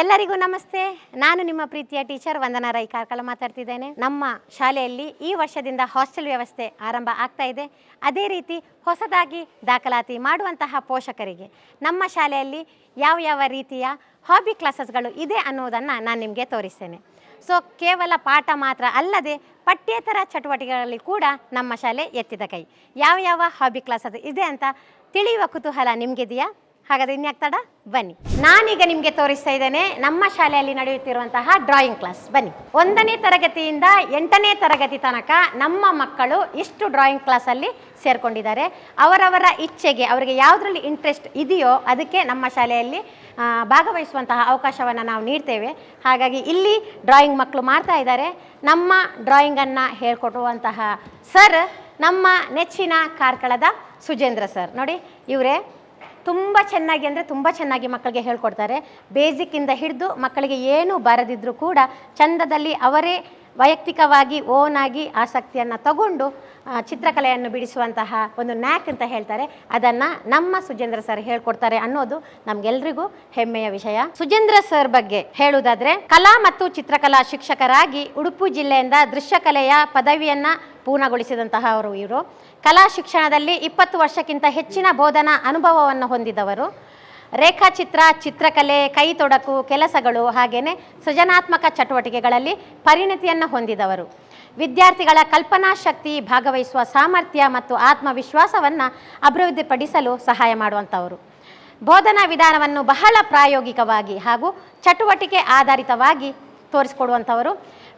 ಎಲ್ಲರಿಗೂ ನಮಸ್ತೆ. ನಾನು ನಿಮ್ಮ ಪ್ರೀತಿಯ ಟೀಚರ್ ವಂದನಾ ರೈ ಕಾರ್ಕಳ ಮಾತಾಡ್ತಿದ್ದೇನೆ. ನಮ್ಮ ಶಾಲೆಯಲ್ಲಿ ಈ ವರ್ಷದಿಂದ ಹಾಸ್ಟೆಲ್ ವ್ಯವಸ್ಥೆ ಆರಂಭ ಆಗ್ತಾ ಇದೆ. ಅದೇ ರೀತಿ ಹೊಸದಾಗಿ ದಾಖಲಾತಿ ಮಾಡುವಂತಹ ಪೋಷಕರಿಗೆ ನಮ್ಮ ಶಾಲೆಯಲ್ಲಿ ಯಾವ ಯಾವ ರೀತಿಯ ಹಾಬಿ ಕ್ಲಾಸಸ್ಗಳು ಇದೆ ಅನ್ನೋದನ್ನು ನಾನು ನಿಮಗೆ ತೋರಿಸ್ತೇನೆ. ಸೊ ಕೇವಲ ಪಾಠ ಮಾತ್ರ ಅಲ್ಲದೆ ಪಠ್ಯೇತರ ಚಟುವಟಿಕೆಗಳಲ್ಲಿ ಕೂಡ ನಮ್ಮ ಶಾಲೆ ಎತ್ತಿದ ಕೈ. ಯಾವ ಯಾವ ಹಾಬಿ ಕ್ಲಾಸಸ್ ಇದೆ ಅಂತ ತಿಳಿಯುವ ಕುತೂಹಲ ನಿಮಗಿದೆಯಾ? ಹಾಗಾದ್ರೆ ಇನ್ಯಾಕ್ ತಡ? ಬನ್ನಿ. ನಾನೀಗ ನಿಮಗೆ ತೋರಿಸ್ತಾ ಇದ್ದೇನೆ, ನಮ್ಮ ಶಾಲೆಯಲ್ಲಿ ನಡೆಯುತ್ತಿರುವಂತಹ ಡ್ರಾಯಿಂಗ್ ಕ್ಲಾಸ್ ಬನ್ನಿ. ಒಂದನೇ ತರಗತಿಯಿಂದ ಎಂಟನೇ ತರಗತಿ ತನಕ ನಮ್ಮ ಮಕ್ಕಳು ಇಷ್ಟು ಡ್ರಾಯಿಂಗ್ ಕ್ಲಾಸಲ್ಲಿ ಸೇರ್ಕೊಂಡಿದ್ದಾರೆ. ಅವರವರ ಇಚ್ಛೆಗೆ, ಅವರಿಗೆ ಯಾವುದರಲ್ಲಿ ಇಂಟ್ರೆಸ್ಟ್ ಇದೆಯೋ ಅದಕ್ಕೆ ನಮ್ಮ ಶಾಲೆಯಲ್ಲಿ ಭಾಗವಹಿಸುವಂತಹ ಅವಕಾಶವನ್ನು ನಾವು ನೀಡ್ತೇವೆ. ಹಾಗಾಗಿ ಇಲ್ಲಿ ಡ್ರಾಯಿಂಗ್ ಮಕ್ಕಳು ಮಾಡ್ತಾ ಇದ್ದಾರೆ. ನಮ್ಮ ಡ್ರಾಯಿಂಗನ್ನು ಹೇಳ್ಕೊಡುವಂತಹ ಸರ್ ನಮ್ಮ ನೆಚ್ಚಿನ ಕಾರ್ಕಳದ ಸುಜೇಂದ್ರ ಸರ್ ನೋಡಿ, ಇವರೇ ತುಂಬ ಚೆನ್ನಾಗಿ ಅಂದರೆ ತುಂಬ ಚೆನ್ನಾಗಿ ಮಕ್ಕಳಿಗೆ ಹೇಳ್ಕೊಡ್ತಾರೆ. ಬೇಸಿಕ್ಕಿಂದ ಹಿಡಿದು ಮಕ್ಕಳಿಗೆ ಏನು ಬರದಿದ್ದರೂ ಕೂಡ ಚಂದದಲ್ಲಿ ಅವರೇ ವೈಯಕ್ತಿಕವಾಗಿ ಓನಾಗಿ ಆಸಕ್ತಿಯನ್ನು ತಗೊಂಡು ಚಿತ್ರಕಲೆಯನ್ನು ಬಿಡಿಸುವಂತಹ ಒಂದು ನ್ಯಾಕ್ ಅಂತ ಹೇಳ್ತಾರೆ. ಅದನ್ನು ನಮ್ಮ ಸುಜೇಂದ್ರ ಸರ್ ಹೇಳ್ಕೊಡ್ತಾರೆ ಅನ್ನೋದು ನಮಗೆಲ್ರಿಗೂ ಹೆಮ್ಮೆಯ ವಿಷಯ. ಸುಜೇಂದ್ರ ಸರ್ ಬಗ್ಗೆ ಹೇಳುವುದಾದರೆ ಕಲಾ ಮತ್ತು ಚಿತ್ರಕಲಾ ಶಿಕ್ಷಕರಾಗಿ ಉಡುಪು ಜಿಲ್ಲೆಯಿಂದ ದೃಶ್ಯಕಲೆಯ ಪದವಿಯನ್ನು ಪೂರ್ಣಗೊಳಿಸಿದಂತಹ ಅವರು ಇವರು. ಕಲಾ ಶಿಕ್ಷಣದಲ್ಲಿ ಇಪ್ಪತ್ತು ವರ್ಷಕ್ಕಿಂತ ಹೆಚ್ಚಿನ ಬೋಧನಾ ಅನುಭವವನ್ನು ಹೊಂದಿದವರು. ರೇಖಾಚಿತ್ರ, ಚಿತ್ರಕಲೆ, ಕೈ ತೊಡಕು, ಕೆಲಸಗಳು ಹಾಗೆಯೇ ಸೃಜನಾತ್ಮಕ ಚಟುವಟಿಕೆಗಳಲ್ಲಿ ಪರಿಣತಿಯನ್ನು ಹೊಂದಿದವರು. ವಿದ್ಯಾರ್ಥಿಗಳ ಕಲ್ಪನಾ ಶಕ್ತಿ ಭಾಗವಹಿಸುವ ಸಾಮರ್ಥ್ಯ ಮತ್ತು ಆತ್ಮವಿಶ್ವಾಸವನ್ನು ಅಭಿವೃದ್ಧಿಪಡಿಸಲು ಸಹಾಯ ಮಾಡುವಂಥವರು. ಬೋಧನಾ ವಿಧಾನವನ್ನು ಬಹಳ ಪ್ರಾಯೋಗಿಕವಾಗಿ ಹಾಗೂ ಚಟುವಟಿಕೆ ಆಧಾರಿತವಾಗಿ ತೋರಿಸಿಕೊಡುವಂಥವರು.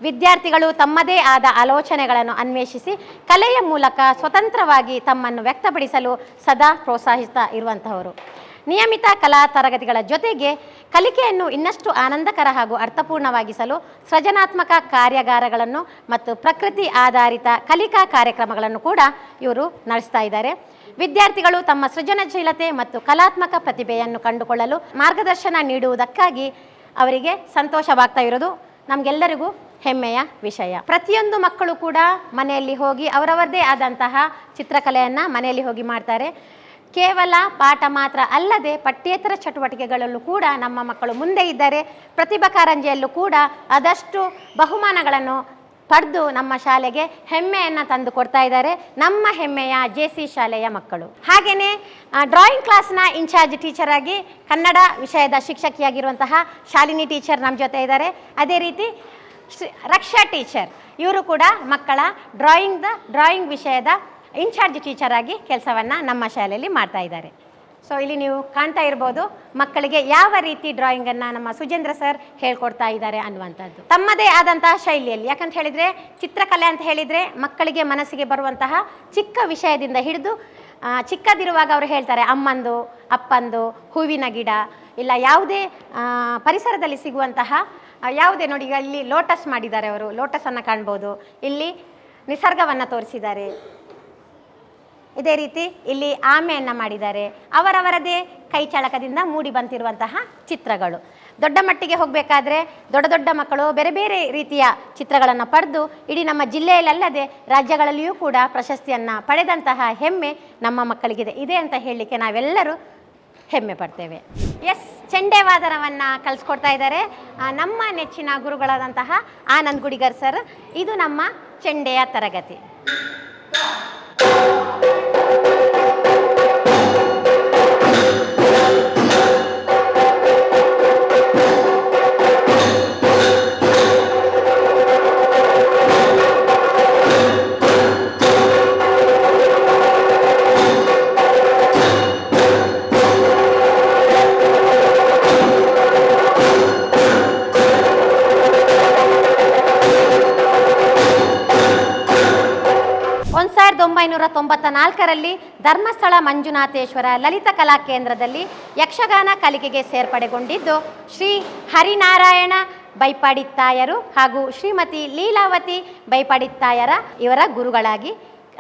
ವಿದ್ಯಾರ್ಥಿಗಳು ತಮ್ಮದೇ ಆದ ಆಲೋಚನೆಗಳನ್ನು ಅನ್ವೇಷಿಸಿ ಕಲೆಯ ಮೂಲಕ ಸ್ವತಂತ್ರವಾಗಿ ತಮ್ಮನ್ನು ವ್ಯಕ್ತಪಡಿಸಲು ಸದಾ ಪ್ರೋತ್ಸಾಹಿಸ್ತಾ ಇರುವಂತಹವರು. ನಿಯಮಿತ ಕಲಾ ತರಗತಿಗಳ ಜೊತೆಗೆ ಕಲಿಕೆಯನ್ನು ಇನ್ನಷ್ಟು ಆನಂದಕರ ಹಾಗೂ ಅರ್ಥಪೂರ್ಣವಾಗಿಸಲು ಸೃಜನಾತ್ಮಕ ಕಾರ್ಯಾಗಾರಗಳನ್ನು ಮತ್ತು ಪ್ರಕೃತಿ ಆಧಾರಿತ ಕಲಿಕಾ ಕಾರ್ಯಕ್ರಮಗಳನ್ನು ಕೂಡ ಇವರು ನಡೆಸ್ತಾ ಇದ್ದಾರೆ. ವಿದ್ಯಾರ್ಥಿಗಳು ತಮ್ಮ ಸೃಜನಶೀಲತೆ ಮತ್ತು ಕಲಾತ್ಮಕ ಪ್ರತಿಭೆಯನ್ನು ಕಂಡುಕೊಳ್ಳಲು ಮಾರ್ಗದರ್ಶನ ನೀಡುವುದಕ್ಕಾಗಿ ಅವರಿಗೆ ಸಂತೋಷವಾಗ್ತಾ ಇರೋದು ನಮಗೆಲ್ಲರಿಗೂ ಹೆಮ್ಮೆಯ ವಿಷಯ. ಪ್ರತಿಯೊಂದು ಮಕ್ಕಳು ಕೂಡ ಮನೆಯಲ್ಲಿ ಹೋಗಿ ಅವರವರದೇ ಆದಂತಹ ಚಿತ್ರಕಲೆಯನ್ನು ಮನೆಯಲ್ಲಿ ಹೋಗಿ ಮಾಡ್ತಾರೆ. ಕೇವಲ ಪಾಠ ಮಾತ್ರ ಅಲ್ಲದೆ ಪಠ್ಯೇತರ ಚಟುವಟಿಕೆಗಳಲ್ಲೂ ಕೂಡ ನಮ್ಮ ಮಕ್ಕಳು ಮುಂದೆ ಇದ್ದಾರೆ ಪ್ರತಿಭಾ ಕಾರಂಜಿಯಲ್ಲೂ ಕೂಡ ಆದಷ್ಟು ಬಹುಮಾನಗಳನ್ನು ಪಡೆದು ನಮ್ಮ ಶಾಲೆಗೆ ಹೆಮ್ಮೆಯನ್ನು ತಂದು ಕೊಡ್ತಾ ಇದ್ದಾರೆ. ನಮ್ಮ ಹೆಮ್ಮೆಯ ಜೆ ಸಿ ಶಾಲೆಯ ಮಕ್ಕಳು. ಹಾಗೆಯೇ ಡ್ರಾಯಿಂಗ್ ಕ್ಲಾಸ್ನ ಇನ್ಚಾರ್ಜ್ ಟೀಚರ್ ಆಗಿ ಕನ್ನಡ ವಿಷಯದ ಶಿಕ್ಷಕಿಯಾಗಿರುವಂತಹ ಶಾಲಿನಿ ಟೀಚರ್ ನಮ್ಮ ಜೊತೆ ಇದ್ದಾರೆ. ಅದೇ ರೀತಿ ರಕ್ಷಾ ಟೀಚರ್ ಇವರು ಕೂಡ ಮಕ್ಕಳ ಡ್ರಾಯಿಂಗ್ದ ಡ್ರಾಯಿಂಗ್ ವಿಷಯದ ಇನ್ಚಾರ್ಜ್ ಟೀಚರ್ ಆಗಿ ಕೆಲಸವನ್ನು ನಮ್ಮ ಶಾಲೆಯಲ್ಲಿ ಮಾಡ್ತಾ ಇದ್ದಾರೆ. ಸೊ ಇಲ್ಲಿ ನೀವು ಕಾಣ್ತಾ ಇರ್ಬೋದು ಮಕ್ಕಳಿಗೆ ಯಾವ ರೀತಿ ಡ್ರಾಯಿಂಗನ್ನು ನಮ್ಮ ಸುಜೇಂದ್ರ ಸರ್ ಹೇಳ್ಕೊಡ್ತಾ ಇದ್ದಾರೆ ಅನ್ನುವಂಥದ್ದು. ತಮ್ಮದೇ ಆದಂತಹ ಶೈಲಿಯಲ್ಲಿ. ಯಾಕಂತ ಹೇಳಿದರೆ, ಚಿತ್ರಕಲೆ ಅಂತ ಹೇಳಿದರೆ ಮಕ್ಕಳಿಗೆ ಮನಸ್ಸಿಗೆ ಬರುವಂತಹ ಚಿಕ್ಕ ವಿಷಯದಿಂದ ಹಿಡಿದು ಚಿಕ್ಕದಿರುವಾಗ ಅವರು ಹೇಳ್ತಾರೆ, ಅಮ್ಮಂದು, ಅಪ್ಪಂದು, ಹೂವಿನ ಗಿಡ, ಇಲ್ಲ ಯಾವುದೇ ಪರಿಸರದಲ್ಲಿ ಸಿಗುವಂತಹ ಯಾವುದೇ ನೋಡಿ ಈಗ ಇಲ್ಲಿ ಲೋಟಸ್ ಮಾಡಿದ್ದಾರೆ ಅವರು. ಲೋಟಸನ್ನು ಕಾಣ್ಬೋದು. ಇಲ್ಲಿ ನಿಸರ್ಗವನ್ನು ತೋರಿಸಿದ್ದಾರೆ. ಇದೇ ರೀತಿ ಇಲ್ಲಿ ಆಮೆಯನ್ನು ಮಾಡಿದ್ದಾರೆ. ಅವರವರದೇ ಕೈ ಚಳಕದಿಂದ ಮೂಡಿ ಬಂತಿರುವಂತಹ ಚಿತ್ರಗಳು. ದೊಡ್ಡ ಮಟ್ಟಿಗೆ ಹೋಗಬೇಕಾದ್ರೆ ದೊಡ್ಡ ದೊಡ್ಡ ಮಕ್ಕಳು ಬೇರೆ ಬೇರೆ ರೀತಿಯ ಚಿತ್ರಗಳನ್ನು ಪಡೆದು ಇಡೀ ನಮ್ಮ ಜಿಲ್ಲೆಯಲ್ಲದೆ ರಾಜ್ಯಗಳಲ್ಲಿಯೂ ಕೂಡ ಪ್ರಶಸ್ತಿಯನ್ನು ಪಡೆದಂತಹ ಹೆಮ್ಮೆ ನಮ್ಮ ಮಕ್ಕಳಿಗಿದೆ. ಇದೆ ಅಂತ ಹೇಳಲಿಕ್ಕೆ ನಾವೆಲ್ಲರೂ ಹೆಮ್ಮೆ ಪಡ್ತೇವೆ. ಎಸ್ ಚೆಂಡೆವಾದನವನ್ನು ಕಲಿಸ್ಕೊಡ್ತಾ ಇದ್ದಾರೆ. ನಮ್ಮ ನೆಚ್ಚಿನ ಗುರುಗಳಾದಂತಹ ಆನಂದ್ ಗುಡಿಗರ್ ಸರ್, ಇದು ನಮ್ಮ ಚೆಂಡೆಯ ತರಗತಿ. ಒಂಬೈನೂರ ತೊಂಬತ್ತ ನಾಲ್ಕರಲ್ಲಿ ಧರ್ಮಸ್ಥಳ ಮಂಜುನಾಥೇಶ್ವರ ಲಲಿತ ಕಲಾ ಕೇಂದ್ರದಲ್ಲಿ ಯಕ್ಷಗಾನ ಕಲಿಕೆಗೆ ಸೇರ್ಪಡೆಗೊಂಡಿದ್ದು ಶ್ರೀ ಹರಿನಾರಾಯಣ ಬೈಪಾಡಿತ್ತಾಯರು ಹಾಗೂ ಶ್ರೀಮತಿ ಲೀಲಾವತಿ ಬೈಪಾಡಿತ್ತಾಯರ ಇವರ ಗುರುಗಳಾಗಿ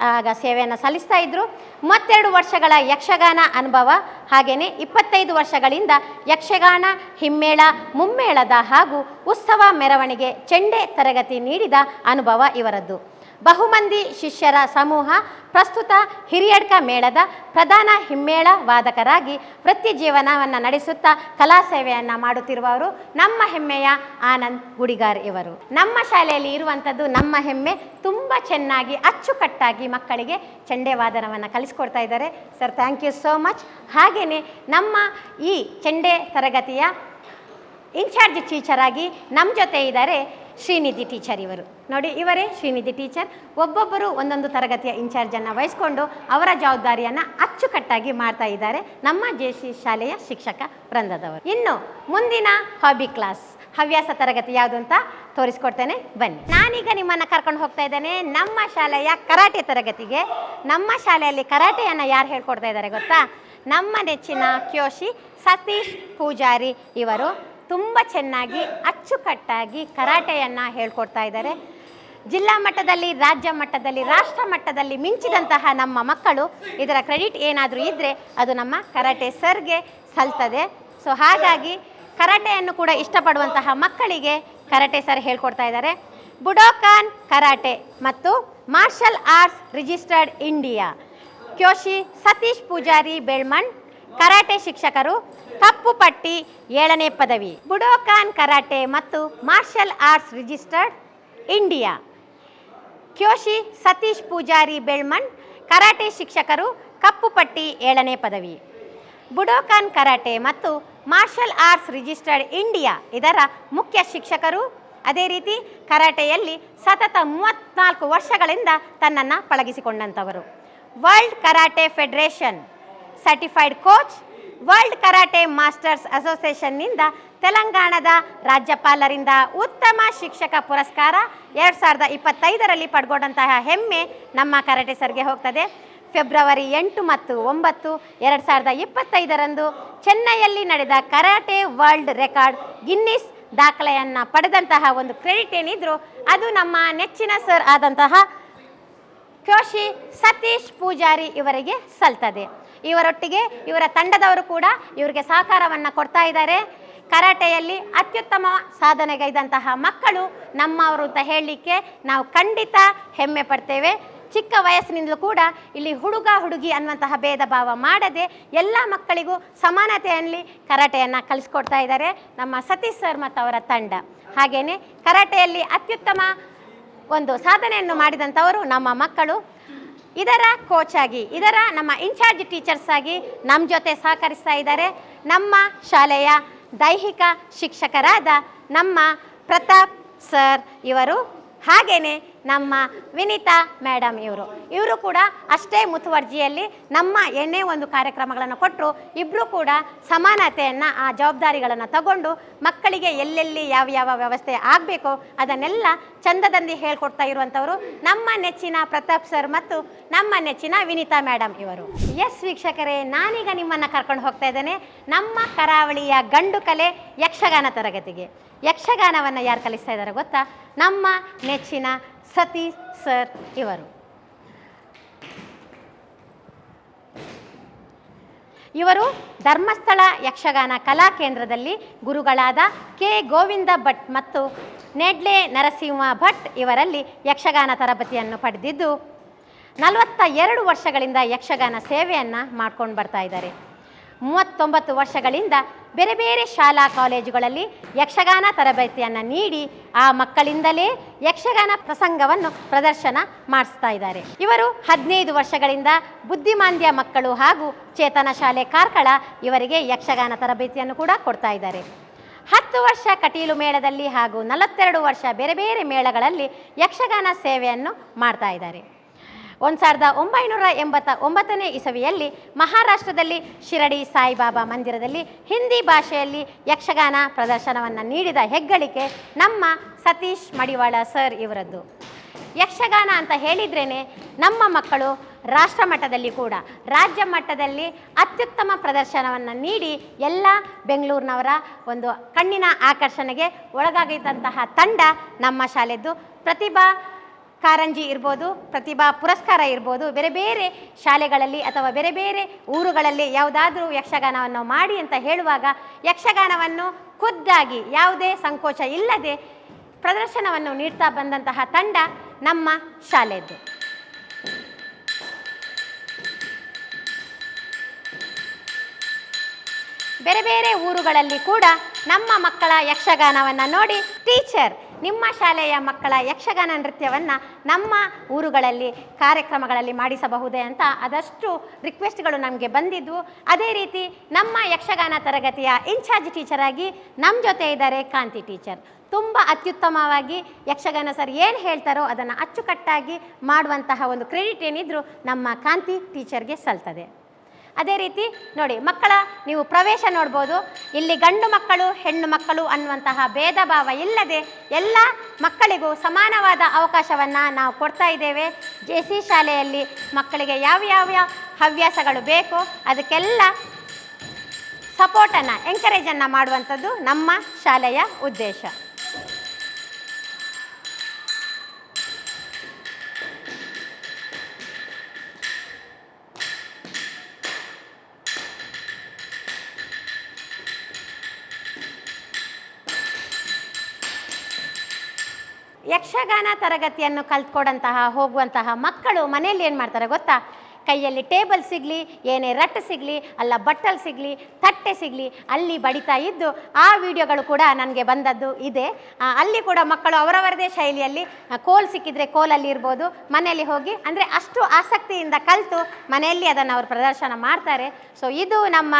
ಆಗ ಸೇವೆಯನ್ನು ಸಲ್ಲಿಸ್ತಾ ಇದ್ರು ಮೂವತ್ತೆರಡು ವರ್ಷಗಳ ಯಕ್ಷಗಾನ ಅನುಭವ ಹಾಗೆಯೇ ಇಪ್ಪತ್ತೈದು ವರ್ಷಗಳಿಂದ ಯಕ್ಷಗಾನ ಹಿಮ್ಮೇಳ ಮುಮ್ಮೇಳದ ಹಾಗೂ ಉತ್ಸವ ಮೆರವಣಿಗೆ ಚೆಂಡೆ ತರಗತಿ ನೀಡಿದ ಅನುಭವ ಇವರದ್ದು ಬಹುಮಂದಿ ಶಿಷ್ಯರ ಸಮೂಹ ಪ್ರಸ್ತುತ ಹಿರಿಯಡ್ಕ ಮೇಳದ ಪ್ರಧಾನ ಹಿಮ್ಮೇಳ ವಾದಕರಾಗಿ ವೃತ್ತಿ ಜೀವನವನ್ನು ನಡೆಸುತ್ತಾ ಕಲಾ ಸೇವೆಯನ್ನು ಮಾಡುತ್ತಿರುವವರು ನಮ್ಮ ಹೆಮ್ಮೆಯ ಆನಂದ್ ಗುಡಿಗಾರ್ ಇವರು. ನಮ್ಮ ಶಾಲೆಯಲ್ಲಿ ಇರುವಂಥದ್ದು ನಮ್ಮ ಹೆಮ್ಮೆ ತುಂಬ ಚೆನ್ನಾಗಿ ಅಚ್ಚುಕಟ್ಟಾಗಿ ಮಕ್ಕಳಿಗೆ ಚಂಡೆ ವಾದನವನ್ನು ಕಲಿಸ್ಕೊಡ್ತಾ ಇದ್ದಾರೆ. Sir thank you so much ಹಾಗೆಯೇ ನಮ್ಮ ಈ ಚಂಡೆ ತರಗತಿಯ ಇನ್ಚಾರ್ಜ್ ಟೀಚರ್ ನಮ್ಮ ಜೊತೆ ಇದ್ದಾರೆ ಶ್ರೀನಿಧಿ ಟೀಚರ್ ಇವರು. ನೋಡಿ, ಇವರೇ ಶ್ರೀನಿಧಿ ಟೀಚರ್. ಒಬ್ಬೊಬ್ಬರು ಒಂದೊಂದು ತರಗತಿಯ ಇನ್ಚಾರ್ಜನ್ನು ವಹಿಸ್ಕೊಂಡು ಅವರ ಜವಾಬ್ದಾರಿಯನ್ನು ಅಚ್ಚುಕಟ್ಟಾಗಿ ಮಾಡ್ತಾ ಇದ್ದಾರೆ. ನಮ್ಮ ಜೆ ಸಿ ಶಾಲೆಯ ಶಿಕ್ಷಕ ವೃಂದದವರು. ಇನ್ನು ಮುಂದಿನ ಹಾಬಿ ಕ್ಲಾಸ್ ಹವ್ಯಾಸ ತರಗತಿ ಯಾವುದು ಅಂತ ತೋರಿಸ್ಕೊಡ್ತೇನೆ. ಬನ್ನಿ. ನಾನೀಗ ನಿಮ್ಮನ್ನು ಕರ್ಕೊಂಡು ಹೋಗ್ತಾ ಇದ್ದೇನೆ. ನಮ್ಮ ಶಾಲೆಯ ಕರಾಟೆ ತರಗತಿಗೆ. ನಮ್ಮ ಶಾಲೆಯಲ್ಲಿ ಕರಾಟೆಯನ್ನು ಯಾರು ಹೇಳ್ಕೊಡ್ತಾ ಇದ್ದಾರೆ ಗೊತ್ತಾ? ನಮ್ಮ ನೆಚ್ಚಿನ ಕ್ಯೋಶಿ ಸತೀಶ್ ಪೂಜಾರಿ ಇವರು. ತುಂಬ ಚೆನ್ನಾಗಿ, ಅಚ್ಚುಕಟ್ಟಾಗಿ ಕರಾಟೆಯನ್ನು ಹೇಳ್ಕೊಡ್ತಾ ಇದ್ದಾರೆ. ಜಿಲ್ಲಾ ಮಟ್ಟದಲ್ಲಿ, ರಾಜ್ಯ ಮಟ್ಟದಲ್ಲಿ, ರಾಷ್ಟ್ರ ಮಟ್ಟದಲ್ಲಿ ಮಿಂಚಿದಂತಹ ನಮ್ಮ ಮಕ್ಕಳು, ಇದರ ಕ್ರೆಡಿಟ್ ಏನಾದರೂ ಇದ್ದರೆ ಅದು ನಮ್ಮ ಕರಾಟೆ ಸರ್ಗೆ ಸಲ್ತದೆ. ಸೊ ಹಾಗಾಗಿ ಕರಾಟೆಯನ್ನು ಕೂಡ ಇಷ್ಟಪಡುವಂತಹ ಮಕ್ಕಳಿಗೆ ಕರಾಟೆ ಸರ್ ಹೇಳ್ಕೊಡ್ತಾ ಇದ್ದಾರೆ. ಬುಡೋಕಾನ್ ಕರಾಟೆ ಮತ್ತು martial arts registered India. Kyoshi Satish Pujari Belman karate ಶಿಕ್ಷಕರು, ಕಪ್ಪು ಪಟ್ಟಿ ಏಳನೇ ಪದವಿ, ಬುಡೋಕಾನ್ ಕರಾಟೆ ಮತ್ತು martial arts registered India. Kyoshi Satish Pujari Belman, karate ಶಿಕ್ಷಕರು, ಕಪ್ಪು ಪಟ್ಟಿ ಏಳನೇ ಪದವಿ. ಬುಡೋಕಾನ್ ಕರಾಟೆ ಮತ್ತು ಮಾರ್ಷಲ್ ಆರ್ಟ್ಸ್ ರಿಜಿಸ್ಟರ್ಡ್ ಇಂಡಿಯಾ ಇದರ ಮುಖ್ಯ ಶಿಕ್ಷಕರು. ಅದೇ ರೀತಿ ಕರಾಟೆಯಲ್ಲಿ ಸತತ ಮೂವತ್ತ್ನಾಲ್ಕು ವರ್ಷಗಳಿಂದ ತನ್ನನ್ನು ಪಳಗಿಸಿಕೊಂಡಂಥವರು. World karate federation. Certified coach world karate masters ಅಸೋಸಿಯೇಷನ್ನಿಂದ ತೆಲಂಗಾಣದ ರಾಜ್ಯಪಾಲರಿಂದ ಉತ್ತಮ ಶಿಕ್ಷಕ ಪುರಸ್ಕಾರ ಎರಡು ಸಾವಿರದ ಇಪ್ಪತ್ತೈದರಲ್ಲಿ ಪಡ್ಕೊಂಡಂತಹ ಹೆಮ್ಮೆ ನಮ್ಮ ಕರಾಟೆ ಸರ್ಗೆ ಹೋಗ್ತದೆ. ಫೆಬ್ರವರಿ ಎಂಟು ಮತ್ತು ಒಂಬತ್ತು ಎರಡು ಸಾವಿರದ ಇಪ್ಪತ್ತೈದರಂದು ಚೆನ್ನೈಯಲ್ಲಿ ನಡೆದ ಕರಾಟೆ ವರ್ಲ್ಡ್ ರೆಕಾರ್ಡ್ ಗಿನ್ನಿಸ್ ದಾಖಲೆಯನ್ನು ಪಡೆದಂತಹ ಒಂದು ಕ್ರೆಡಿಟ್ ಏನಿದ್ರು, ಅದು ನಮ್ಮ ನೆಚ್ಚಿನ ಸರ್ ಆದಂತಹ ಕ್ಯೋಶಿ ಸತೀಶ್ ಪೂಜಾರಿ ಇವರಿಗೆ ಸಲ್ತದೆ. ಇವರೊಟ್ಟಿಗೆ, ಇವರ ತಂಡದವರು ಕೂಡ ಇವರಿಗೆ ಸಹಕಾರವನ್ನು ಕೊಡ್ತಾ ಇದ್ದಾರೆ. ಕರಾಟೆಯಲ್ಲಿ ಅತ್ಯುತ್ತಮ ಸಾಧನೆಗೈದಂತಹ ಮಕ್ಕಳು ನಮ್ಮವರು ಅಂತ ಹೇಳಲಿಕ್ಕೆ ನಾವು ಖಂಡಿತ ಹೆಮ್ಮೆ ಪಡ್ತೇವೆ. ಚಿಕ್ಕ ವಯಸ್ಸಿನಿಂದಲೂ ಕೂಡ ಇಲ್ಲಿ ಹುಡುಗ ಹುಡುಗಿ ಅನ್ನುವಂತಹ ಭೇದ ಭಾವ ಮಾಡದೆ ಎಲ್ಲ ಮಕ್ಕಳಿಗೂ ಸಮಾನತೆಯಲ್ಲಿ ಕರಾಟೆಯನ್ನು ಕಲಿಸ್ಕೊಡ್ತಾ ಇದ್ದಾರೆ ನಮ್ಮ ಸತೀಶ್ ಸರ್ ಮತ್ತು ಅವರ ತಂಡ. ಹಾಗೆಯೇ ಕರಾಟೆಯಲ್ಲಿ ಅತ್ಯುತ್ತಮ ಒಂದು ಸಾಧನೆಯನ್ನು ಮಾಡಿದಂಥವರು ನಮ್ಮ ಮಕ್ಕಳು. ಇದರ ಕೋಚ್ ಆಗಿ, ಇದರ ನಮ್ಮ ಇನ್ಚಾರ್ಜ್ ಟೀಚರ್ಸ್ ಆಗಿ ನಮ್ಮ ಜೊತೆ ಸಹಕರಿಸ್ತಾ ಇದ್ದಾರೆ. ನಮ್ಮ ಶಾಲೆಯ ದೈಹಿಕ ಶಿಕ್ಷಕರಾದ ನಮ್ಮ ಪ್ರತಾಪ್ ಸರ್ ಇವರು. ಹಾಗೆಯೇ ನಮ್ಮ ವಿನಿತಾ ಮೇಡಮ್ ಇವರು. ಇವರು ಕೂಡ ಅಷ್ಟೇ ಮುತುವರ್ಜಿಯಲ್ಲಿ ನಮ್ಮ ಏನೇ ಒಂದು ಕಾರ್ಯಕ್ರಮಗಳನ್ನು ಕೊಟ್ಟರು. ಇಬ್ಬರು ಕೂಡ ಸಮಾನತೆಯನ್ನು, ಆ ಜವಾಬ್ದಾರಿಗಳನ್ನು ತಗೊಂಡು ಮಕ್ಕಳಿಗೆ ಎಲ್ಲೆಲ್ಲಿ ಯಾವ ಯಾವ ವ್ಯವಸ್ಥೆ ಆಗಬೇಕು ಅದನ್ನೆಲ್ಲ ಚಂದದಂದಿ ಹೇಳ್ಕೊಡ್ತಾ ಇರುವಂಥವರು ನಮ್ಮ ನೆಚ್ಚಿನ ಪ್ರತಾಪ್ ಸರ್ ಮತ್ತು ನಮ್ಮ ನೆಚ್ಚಿನ ವಿನಿತಾ ಮೇಡಮ್ ಇವರು. ಎಸ್ ವೀಕ್ಷಕರೇ, ನಾನೀಗ ನಿಮ್ಮನ್ನು ಕರ್ಕೊಂಡು ಹೋಗ್ತಾ ಇದ್ದೇನೆ. ನಮ್ಮ ಕರಾವಳಿಯ ಗಂಡು ಕಲೆ ಯಕ್ಷಗಾನ ತರಗತಿಗೆ. ಯಕ್ಷಗಾನವನ್ನು ಯಾರು ಕಲಿಸ್ತಾ ಇದ್ದಾರೆ ಗೊತ್ತಾ? ನಮ್ಮ ನೆಚ್ಚಿನ ಸತೀಶ್ ಸರ್ ಇವರು. ಇವರು ಧರ್ಮಸ್ಥಳ ಯಕ್ಷಗಾನ ಕಲಾ ಕೇಂದ್ರದಲ್ಲಿ ಗುರುಗಳಾದ ಕೆ ಗೋವಿಂದ ಭಟ್ ಮತ್ತು ನೆಡ್ಲೆ ನರಸಿಂಹ ಭಟ್ ಇವರಲ್ಲಿ ಯಕ್ಷಗಾನ ತರಬೇತಿಯನ್ನು ಪಡೆದಿದ್ದು, ನಲವತ್ತ ಎರಡು ವರ್ಷಗಳಿಂದ ಯಕ್ಷಗಾನ ಸೇವೆಯನ್ನು ಮಾಡ್ಕೊಂಡು ಬರ್ತಾ ಇದ್ದಾರೆ. ಮೂವತ್ತೊಂಬತ್ತು ವರ್ಷಗಳಿಂದ ಬೇರೆ ಬೇರೆ ಶಾಲಾ ಕಾಲೇಜುಗಳಲ್ಲಿ ಯಕ್ಷಗಾನ ತರಬೇತಿಯನ್ನು ನೀಡಿ ಆ ಮಕ್ಕಳಿಂದಲೇ ಯಕ್ಷಗಾನ ಪ್ರಸಂಗವನ್ನು ಪ್ರದರ್ಶನ ಮಾಡಿಸ್ತಾ ಇದ್ದಾರೆ. ಇವರು ಹದಿನೈದು ವರ್ಷಗಳಿಂದ ಬುದ್ಧಿಮಾಂದ್ಯ ಮಕ್ಕಳು ಹಾಗೂ ಚೇತನ ಶಾಲೆ ಕಾರ್ಕಳ ಇವರಿಗೆ ಯಕ್ಷಗಾನ ತರಬೇತಿಯನ್ನು ಕೂಡ ಕೊಡ್ತಾ ಇದ್ದಾರೆ. ಹತ್ತು ವರ್ಷ ಕಟೀಲು ಮೇಳದಲ್ಲಿ ಹಾಗೂ ನಲವತ್ತೆರಡು ವರ್ಷ ಬೇರೆ ಬೇರೆ ಮೇಳಗಳಲ್ಲಿ ಯಕ್ಷಗಾನ ಸೇವೆಯನ್ನು ಮಾಡ್ತಾ ಇದ್ದಾರೆ. ಒಂದು ಸಾವಿರದ ಒಂಬೈನೂರ ಎಂಬತ್ತ ಒಂಬತ್ತನೇ ಇಸವಿಯಲ್ಲಿ ಮಹಾರಾಷ್ಟ್ರದಲ್ಲಿ ಶಿರಡಿ ಸಾಯಿಬಾಬಾ ಮಂದಿರದಲ್ಲಿ ಹಿಂದಿ ಭಾಷೆಯಲ್ಲಿ ಯಕ್ಷಗಾನ ಪ್ರದರ್ಶನವನ್ನು ನೀಡಿದ ಹೆಗ್ಗಳಿಕೆ ನಮ್ಮ ಸತೀಶ್ ಮಡಿವಾಳ ಸರ್ ಇವರದ್ದು. ಯಕ್ಷಗಾನ ಅಂತ ಹೇಳಿದ್ರೇ ನಮ್ಮ ಮಕ್ಕಳು ರಾಷ್ಟ್ರ ಮಟ್ಟದಲ್ಲಿ ಕೂಡ ರಾಜ್ಯ ಮಟ್ಟದಲ್ಲಿ ಅತ್ಯುತ್ತಮ ಪ್ರದರ್ಶನವನ್ನು ನೀಡಿ ಎಲ್ಲ ಬೆಂಗಳೂರಿನವರ ಒಂದು ಕಣ್ಣಿನ ಆಕರ್ಷಣೆಗೆ ಒಳಗಾಗಿದ್ದಂತಹ ತಂಡ ನಮ್ಮ ಶಾಲೆದ್ದು. ಪ್ರತಿಭಾ ಕಾರಂಜಿ ಇರ್ಬೋದು, ಪ್ರತಿಭಾ ಪುರಸ್ಕಾರ ಇರ್ಬೋದು, ಬೇರೆ ಬೇರೆ ಶಾಲೆಗಳಲ್ಲಿ ಅಥವಾ ಬೇರೆ ಬೇರೆ ಊರುಗಳಲ್ಲಿ ಯಾವುದಾದ್ರೂ ಯಕ್ಷಗಾನವನ್ನು ಮಾಡಿ ಅಂತ ಹೇಳುವಾಗ ಯಕ್ಷಗಾನವನ್ನು ಖುದ್ದಾಗಿ ಯಾವುದೇ ಸಂಕೋಚ ಇಲ್ಲದೆ ಪ್ರದರ್ಶನವನ್ನು ನೀಡ್ತಾ ಬಂದಂತಹ ತಂಡ ನಮ್ಮ ಶಾಲೆಯದ್ದು. ಬೇರೆ ಬೇರೆ ಊರುಗಳಲ್ಲಿ ಕೂಡ ನಮ್ಮ ಮಕ್ಕಳ ಯಕ್ಷಗಾನವನ್ನು ನೋಡಿ ಟೀಚರ್ ನಿಮ್ಮ ಶಾಲೆಯ ಮಕ್ಕಳ ಯಕ್ಷಗಾನ ನೃತ್ಯವನ್ನು ನಮ್ಮ ಊರುಗಳಲ್ಲಿ ಕಾರ್ಯಕ್ರಮಗಳಲ್ಲಿ ಮಾಡಿಸಬಹುದೇ ಅಂತ ಅದಷ್ಟು ರಿಕ್ವೆಸ್ಟ್ಗಳು ನಮಗೆ ಬಂದಿದ್ವು. ಅದೇ ರೀತಿ ನಮ್ಮ ಯಕ್ಷಗಾನ ತರಗತಿಯ ಇನ್ಚಾರ್ಜ್ ಟೀಚರ್ ಆಗಿ ನಮ್ಮ ಜೊತೆ ಇದ್ದಾರೆ ಕಾಂತಿ ಟೀಚರ್ ತುಂಬ ಅತ್ಯುತ್ತಮವಾಗಿ ಯಕ್ಷಗಾನ ಸರ್ ಏನು ಹೇಳ್ತಾರೋ ಅದನ್ನು ಅಚ್ಚುಕಟ್ಟಾಗಿ ಮಾಡುವಂತಹ ಒಂದು ಕ್ರೆಡಿಟ್ ಏನಿದ್ರು ನಮ್ಮ ಕಾಂತಿ ಟೀಚರ್ಗೆ ಸಲ್ತದೆ. ಅದೇ ರೀತಿ ನೋಡಿ, ಮಕ್ಕಳ ನೀವು ಪ್ರವೇಶ ನೋಡ್ಬೋದು. ಇಲ್ಲಿ ಗಂಡು ಮಕ್ಕಳು, ಹೆಣ್ಣು ಮಕ್ಕಳು ಅನ್ನುವಂತಹ ಭೇದ ಭಾವ ಇಲ್ಲದೆ ಎಲ್ಲ ಮಕ್ಕಳಿಗೂ ಸಮಾನವಾದ ಅವಕಾಶವನ್ನು ನಾವು ಕೊಡ್ತಾ ಇದ್ದೇವೆ. ಜೆ ಸಿ ಶಾಲೆಯಲ್ಲಿ ಮಕ್ಕಳಿಗೆ ಯಾವ ಯಾವ ಹವ್ಯಾಸಗಳು ಬೇಕು, ಅದಕ್ಕೆಲ್ಲ ಸಪೋರ್ಟನ್ನು ಎಂಕರೇಜನ್ನು ಮಾಡುವಂಥದ್ದು ನಮ್ಮ ಶಾಲೆಯ ಉದ್ದೇಶ. ಯಕ್ಷಗಾನ ತರಗತಿಯನ್ನು ಕಲ್ತ್ಕೊಡಂತಹ ಹೋಗುವಂತಹ ಮಕ್ಕಳು ಮನೆಯಲ್ಲಿ ಏನು ಮಾಡ್ತಾರೆ ಗೊತ್ತಾ? ಕೈಯಲ್ಲಿ ಟೇಬಲ್ ಸಿಗಲಿ, ಏನೇ ರಟ್ಟು ಸಿಗಲಿ, ಅಲ್ಲ ಬಟ್ಟಲ್ ಸಿಗಲಿ, ತಟ್ಟೆ ಸಿಗಲಿ, ಅಲ್ಲಿ ಬಡಿತಾ ಇದ್ದು ಆ ವಿಡಿಯೋಗಳು ಕೂಡ ನನಗೆ ಬಂದದ್ದು ಇದೆ. ಅಲ್ಲಿ ಕೂಡ ಮಕ್ಕಳು ಅವರವರದೇ ಶೈಲಿಯಲ್ಲಿ ಕೋಲ್ ಸಿಕ್ಕಿದ್ರೆ ಕೋಲಲ್ಲಿ ಇರ್ಬೋದು, ಮನೆಯಲ್ಲಿ ಹೋಗಿ, ಅಂದರೆ ಅಷ್ಟು ಆಸಕ್ತಿಯಿಂದ ಕಲಿತು ಮನೆಯಲ್ಲಿ ಅದನ್ನು ಅವರು ಪ್ರದರ್ಶನ ಮಾಡ್ತಾರೆ. ಸೊ ಇದು ನಮ್ಮ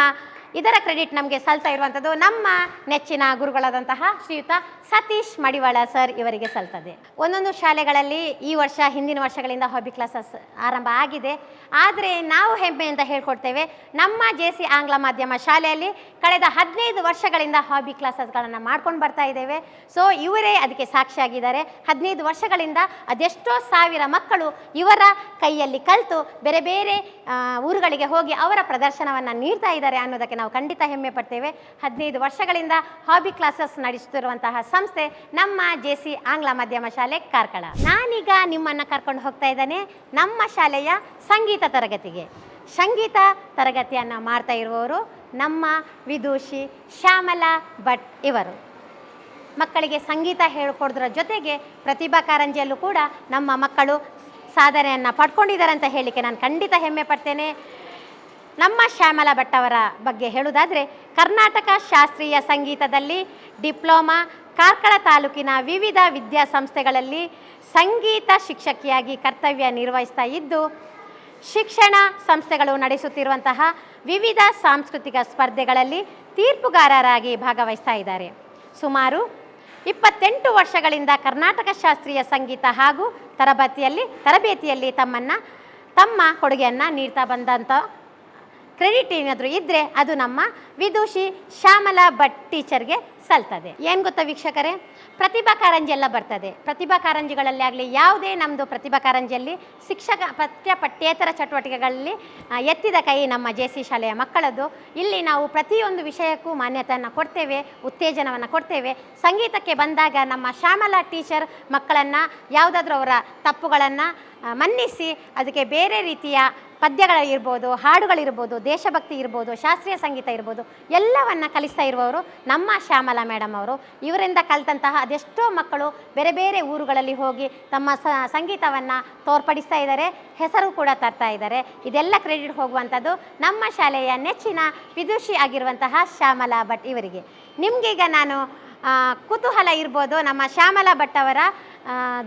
ಇದರ ಕ್ರೆಡಿಟ್ ನಮಗೆ ಸಲ್ತಾ ಇರುವಂಥದ್ದು ನಮ್ಮ ನೆಚ್ಚಿನ ಗುರುಗಳಾದಂತಹ ಶ್ರೀಯುತ ಸತೀಶ್ ಮಡಿವಾಳ ಸರ್ ಇವರಿಗೆ ಸಲ್ತದೆ. ಒಂದೊಂದು ಶಾಲೆಗಳಲ್ಲಿ ಈ ವರ್ಷ, ಹಿಂದಿನ ವರ್ಷಗಳಿಂದ ಹಾಬಿ ಕ್ಲಾಸಸ್ ಆರಂಭ ಆಗಿದೆ. ಆದರೆ ನಾವು ಹೆಮ್ಮೆ ಅಂತ ಹೇಳ್ಕೊಡ್ತೇವೆ, ನಮ್ಮ ಜೆ ಸಿ ಆಂಗ್ಲ ಮಾಧ್ಯಮ ಶಾಲೆಯಲ್ಲಿ ಕಳೆದ ಹದಿನೈದು ವರ್ಷಗಳಿಂದ ಹಾಬಿ ಕ್ಲಾಸಸ್ಗಳನ್ನು ಮಾಡ್ಕೊಂಡು ಬರ್ತಾ ಇದ್ದೇವೆ. ಸೊ ಇವರೇ ಅದಕ್ಕೆ ಸಾಕ್ಷಿಯಾಗಿದ್ದಾರೆ. ಹದಿನೈದು ವರ್ಷಗಳಿಂದ ಅದೆಷ್ಟೋ ಸಾವಿರ ಮಕ್ಕಳು ಇವರ ಕೈಯಲ್ಲಿ ಕಲಿತು, ಬೇರೆ ಬೇರೆ ಊರುಗಳಿಗೆ ಹೋಗಿ ಅವರ ಪ್ರದರ್ಶನವನ್ನು ನೀಡ್ತಾ ಇದ್ದಾರೆ ಅನ್ನೋದಕ್ಕೆ ಖಂಡಿತ ಹೆಮ್ಮೆ ಪಡ್ತೇವೆ. ಹದಿನೈದು ವರ್ಷಗಳಿಂದ ಹಾಬಿ ಕ್ಲಾಸಸ್ ನಡೆಸುತ್ತಿರುವಂತಹ ಸಂಸ್ಥೆ ನಮ್ಮ ಜೆ ಸಿ ಆಂಗ್ಲ ಮಾಧ್ಯಮ ಶಾಲೆ ಕಾರ್ಕಳ. ನಾನೀಗ ನಿಮ್ಮನ್ನು ಕರ್ಕೊಂಡು ಹೋಗ್ತಾ ಇದ್ದೇನೆ. ನಮ್ಮ ಶಾಲೆಯ ಸಂಗೀತ ತರಗತಿಗೆ. ಸಂಗೀತ ತರಗತಿಯನ್ನು ಮಾಡ್ತಾ ಇರುವವರು ನಮ್ಮ ವಿದೂಷಿ ಶ್ಯಾಮಲಾ ಭಟ್ ಇವರು. ಮಕ್ಕಳಿಗೆ ಸಂಗೀತ ಹೇಳಿಕೊಡೋದ್ರ ಜೊತೆಗೆ ಪ್ರತಿಭಾ ಕಾರಂಜಿಯಲ್ಲೂ ಕೂಡ ನಮ್ಮ ಮಕ್ಕಳು ಸಾಧನೆಯನ್ನು ಪಡ್ಕೊಂಡಿದ್ದಾರೆ ಅಂತ ಹೇಳಿಕೆ ನಾನು ಖಂಡಿತ ಹೆಮ್ಮೆ ಪಡ್ತೇನೆ. ನಮ್ಮ ಶ್ಯಾಮಲಾ ಭಟ್ ಅವರ ಬಗ್ಗೆ ಹೇಳುವುದಾದರೆ, ಕರ್ನಾಟಕ ಶಾಸ್ತ್ರೀಯ ಸಂಗೀತದಲ್ಲಿ ಡಿಪ್ಲೊಮಾ, ಕಾರ್ಕಳ ತಾಲೂಕಿನ ವಿವಿಧ ವಿದ್ಯಾಸಂಸ್ಥೆಗಳಲ್ಲಿ ಸಂಗೀತ ಶಿಕ್ಷಕಿಯಾಗಿ ಕರ್ತವ್ಯ ನಿರ್ವಹಿಸ್ತಾ ಇದ್ದು, ಶಿಕ್ಷಣ ಸಂಸ್ಥೆಗಳು ನಡೆಸುತ್ತಿರುವಂತಹ ವಿವಿಧ ಸಾಂಸ್ಕೃತಿಕ ಸ್ಪರ್ಧೆಗಳಲ್ಲಿ ತೀರ್ಪುಗಾರರಾಗಿ ಭಾಗವಹಿಸ್ತಾ ಇದ್ದಾರೆ. ಸುಮಾರು ಇಪ್ಪತ್ತೆಂಟು ವರ್ಷಗಳಿಂದ ಕರ್ನಾಟಕ ಶಾಸ್ತ್ರೀಯ ಸಂಗೀತ ಹಾಗೂ ತರಬೇತಿಯಲ್ಲಿ ತರಬೇತಿಯಲ್ಲಿ ತಮ್ಮನ್ನು, ತಮ್ಮ ಕೊಡುಗೆಯನ್ನು ನೀಡ್ತಾ ಬಂದಂಥ ಕ್ರೆಡಿಟ್ ಏನಾದರೂ ಇದ್ದರೆ ಅದು ನಮ್ಮ ವಿದುಷಿ ಶ್ಯಾಮಲಾ ಭಟ್ ಟೀಚರ್ಗೆ ಸಲ್ತದೆ. ಏನು ಗೊತ್ತಾ ವೀಕ್ಷಕರೇ? ಪ್ರತಿಭಾ ಕಾರಂಜಿ ಎಲ್ಲ ಬರ್ತದೆ. ಪ್ರತಿಭಾ ಕಾರಂಜಿಗಳಲ್ಲಿ ಆಗಲಿ ಯಾವುದೇ ನಮ್ಮದು ಪ್ರತಿಭಾ ಕಾರಂಜಿಯಲ್ಲಿ ಶಿಕ್ಷಕ ಪಠ್ಯ ಪಠ್ಯೇತರ ಚಟುವಟಿಕೆಗಳಲ್ಲಿ ಎತ್ತಿದ ಕೈ ನಮ್ಮ ಜೆ ಸಿ ಶಾಲೆಯ ಮಕ್ಕಳದ್ದು ಇಲ್ಲಿ ನಾವು ಪ್ರತಿಯೊಂದು ವಿಷಯಕ್ಕೂ ಮಾನ್ಯತೆಯನ್ನು ಕೊಡ್ತೇವೆ, ಉತ್ತೇಜನವನ್ನು ಕೊಡ್ತೇವೆ. ಸಂಗೀತಕ್ಕೆ ಬಂದಾಗ ನಮ್ಮ ಶ್ಯಾಮಲಾ ಟೀಚರ್ ಮಕ್ಕಳನ್ನು ಯಾವುದಾದ್ರೂ ಅವರ ತಪ್ಪುಗಳನ್ನು ಮನ್ನಿಸಿ, ಅದಕ್ಕೆ ಬೇರೆ ರೀತಿಯ ಪದ್ಯಗಳಿರ್ಬೋದು ಹಾಡುಗಳಿರ್ಬೋದು, ದೇಶಭಕ್ತಿ ಇರ್ಬೋದು, ಶಾಸ್ತ್ರೀಯ ಸಂಗೀತ ಇರ್ಬೋದು, ಎಲ್ಲವನ್ನು ಕಲಿಸ್ತಾ ಇರುವವರು ನಮ್ಮ ಶ್ಯಾಮಲಾ ಮೇಡಮ್ ಅವರು. ಇವರಿಂದ ಕಲಿತಂತಹ ಅದೆಷ್ಟೋ ಮಕ್ಕಳು ಬೇರೆ ಬೇರೆ ಊರುಗಳಲ್ಲಿ ಹೋಗಿ ತಮ್ಮ ಸಂಗೀತವನ್ನು ತೋರ್ಪಡಿಸ್ತಾ ಇದ್ದಾರೆ, ಹೆಸರು ಕೂಡ ತರ್ತಾ ಇದ್ದಾರೆ. ಇದೆಲ್ಲ ಕ್ರೆಡಿಟ್ ಹೋಗುವಂಥದ್ದು ನಮ್ಮ ಶಾಲೆಯ ನೆಚ್ಚಿನ ವಿದುಷಿ ಆಗಿರುವಂತಹ ಶ್ಯಾಮಲಾ ಭಟ್ ಇವರಿಗೆ. ನಿಮಗೀಗ ನಾನು ಕುತೂಹಲ ಇರ್ಬೋದು ನಮ್ಮ ಶ್ಯಾಮಲಾ ಭಟ್ ಅವರ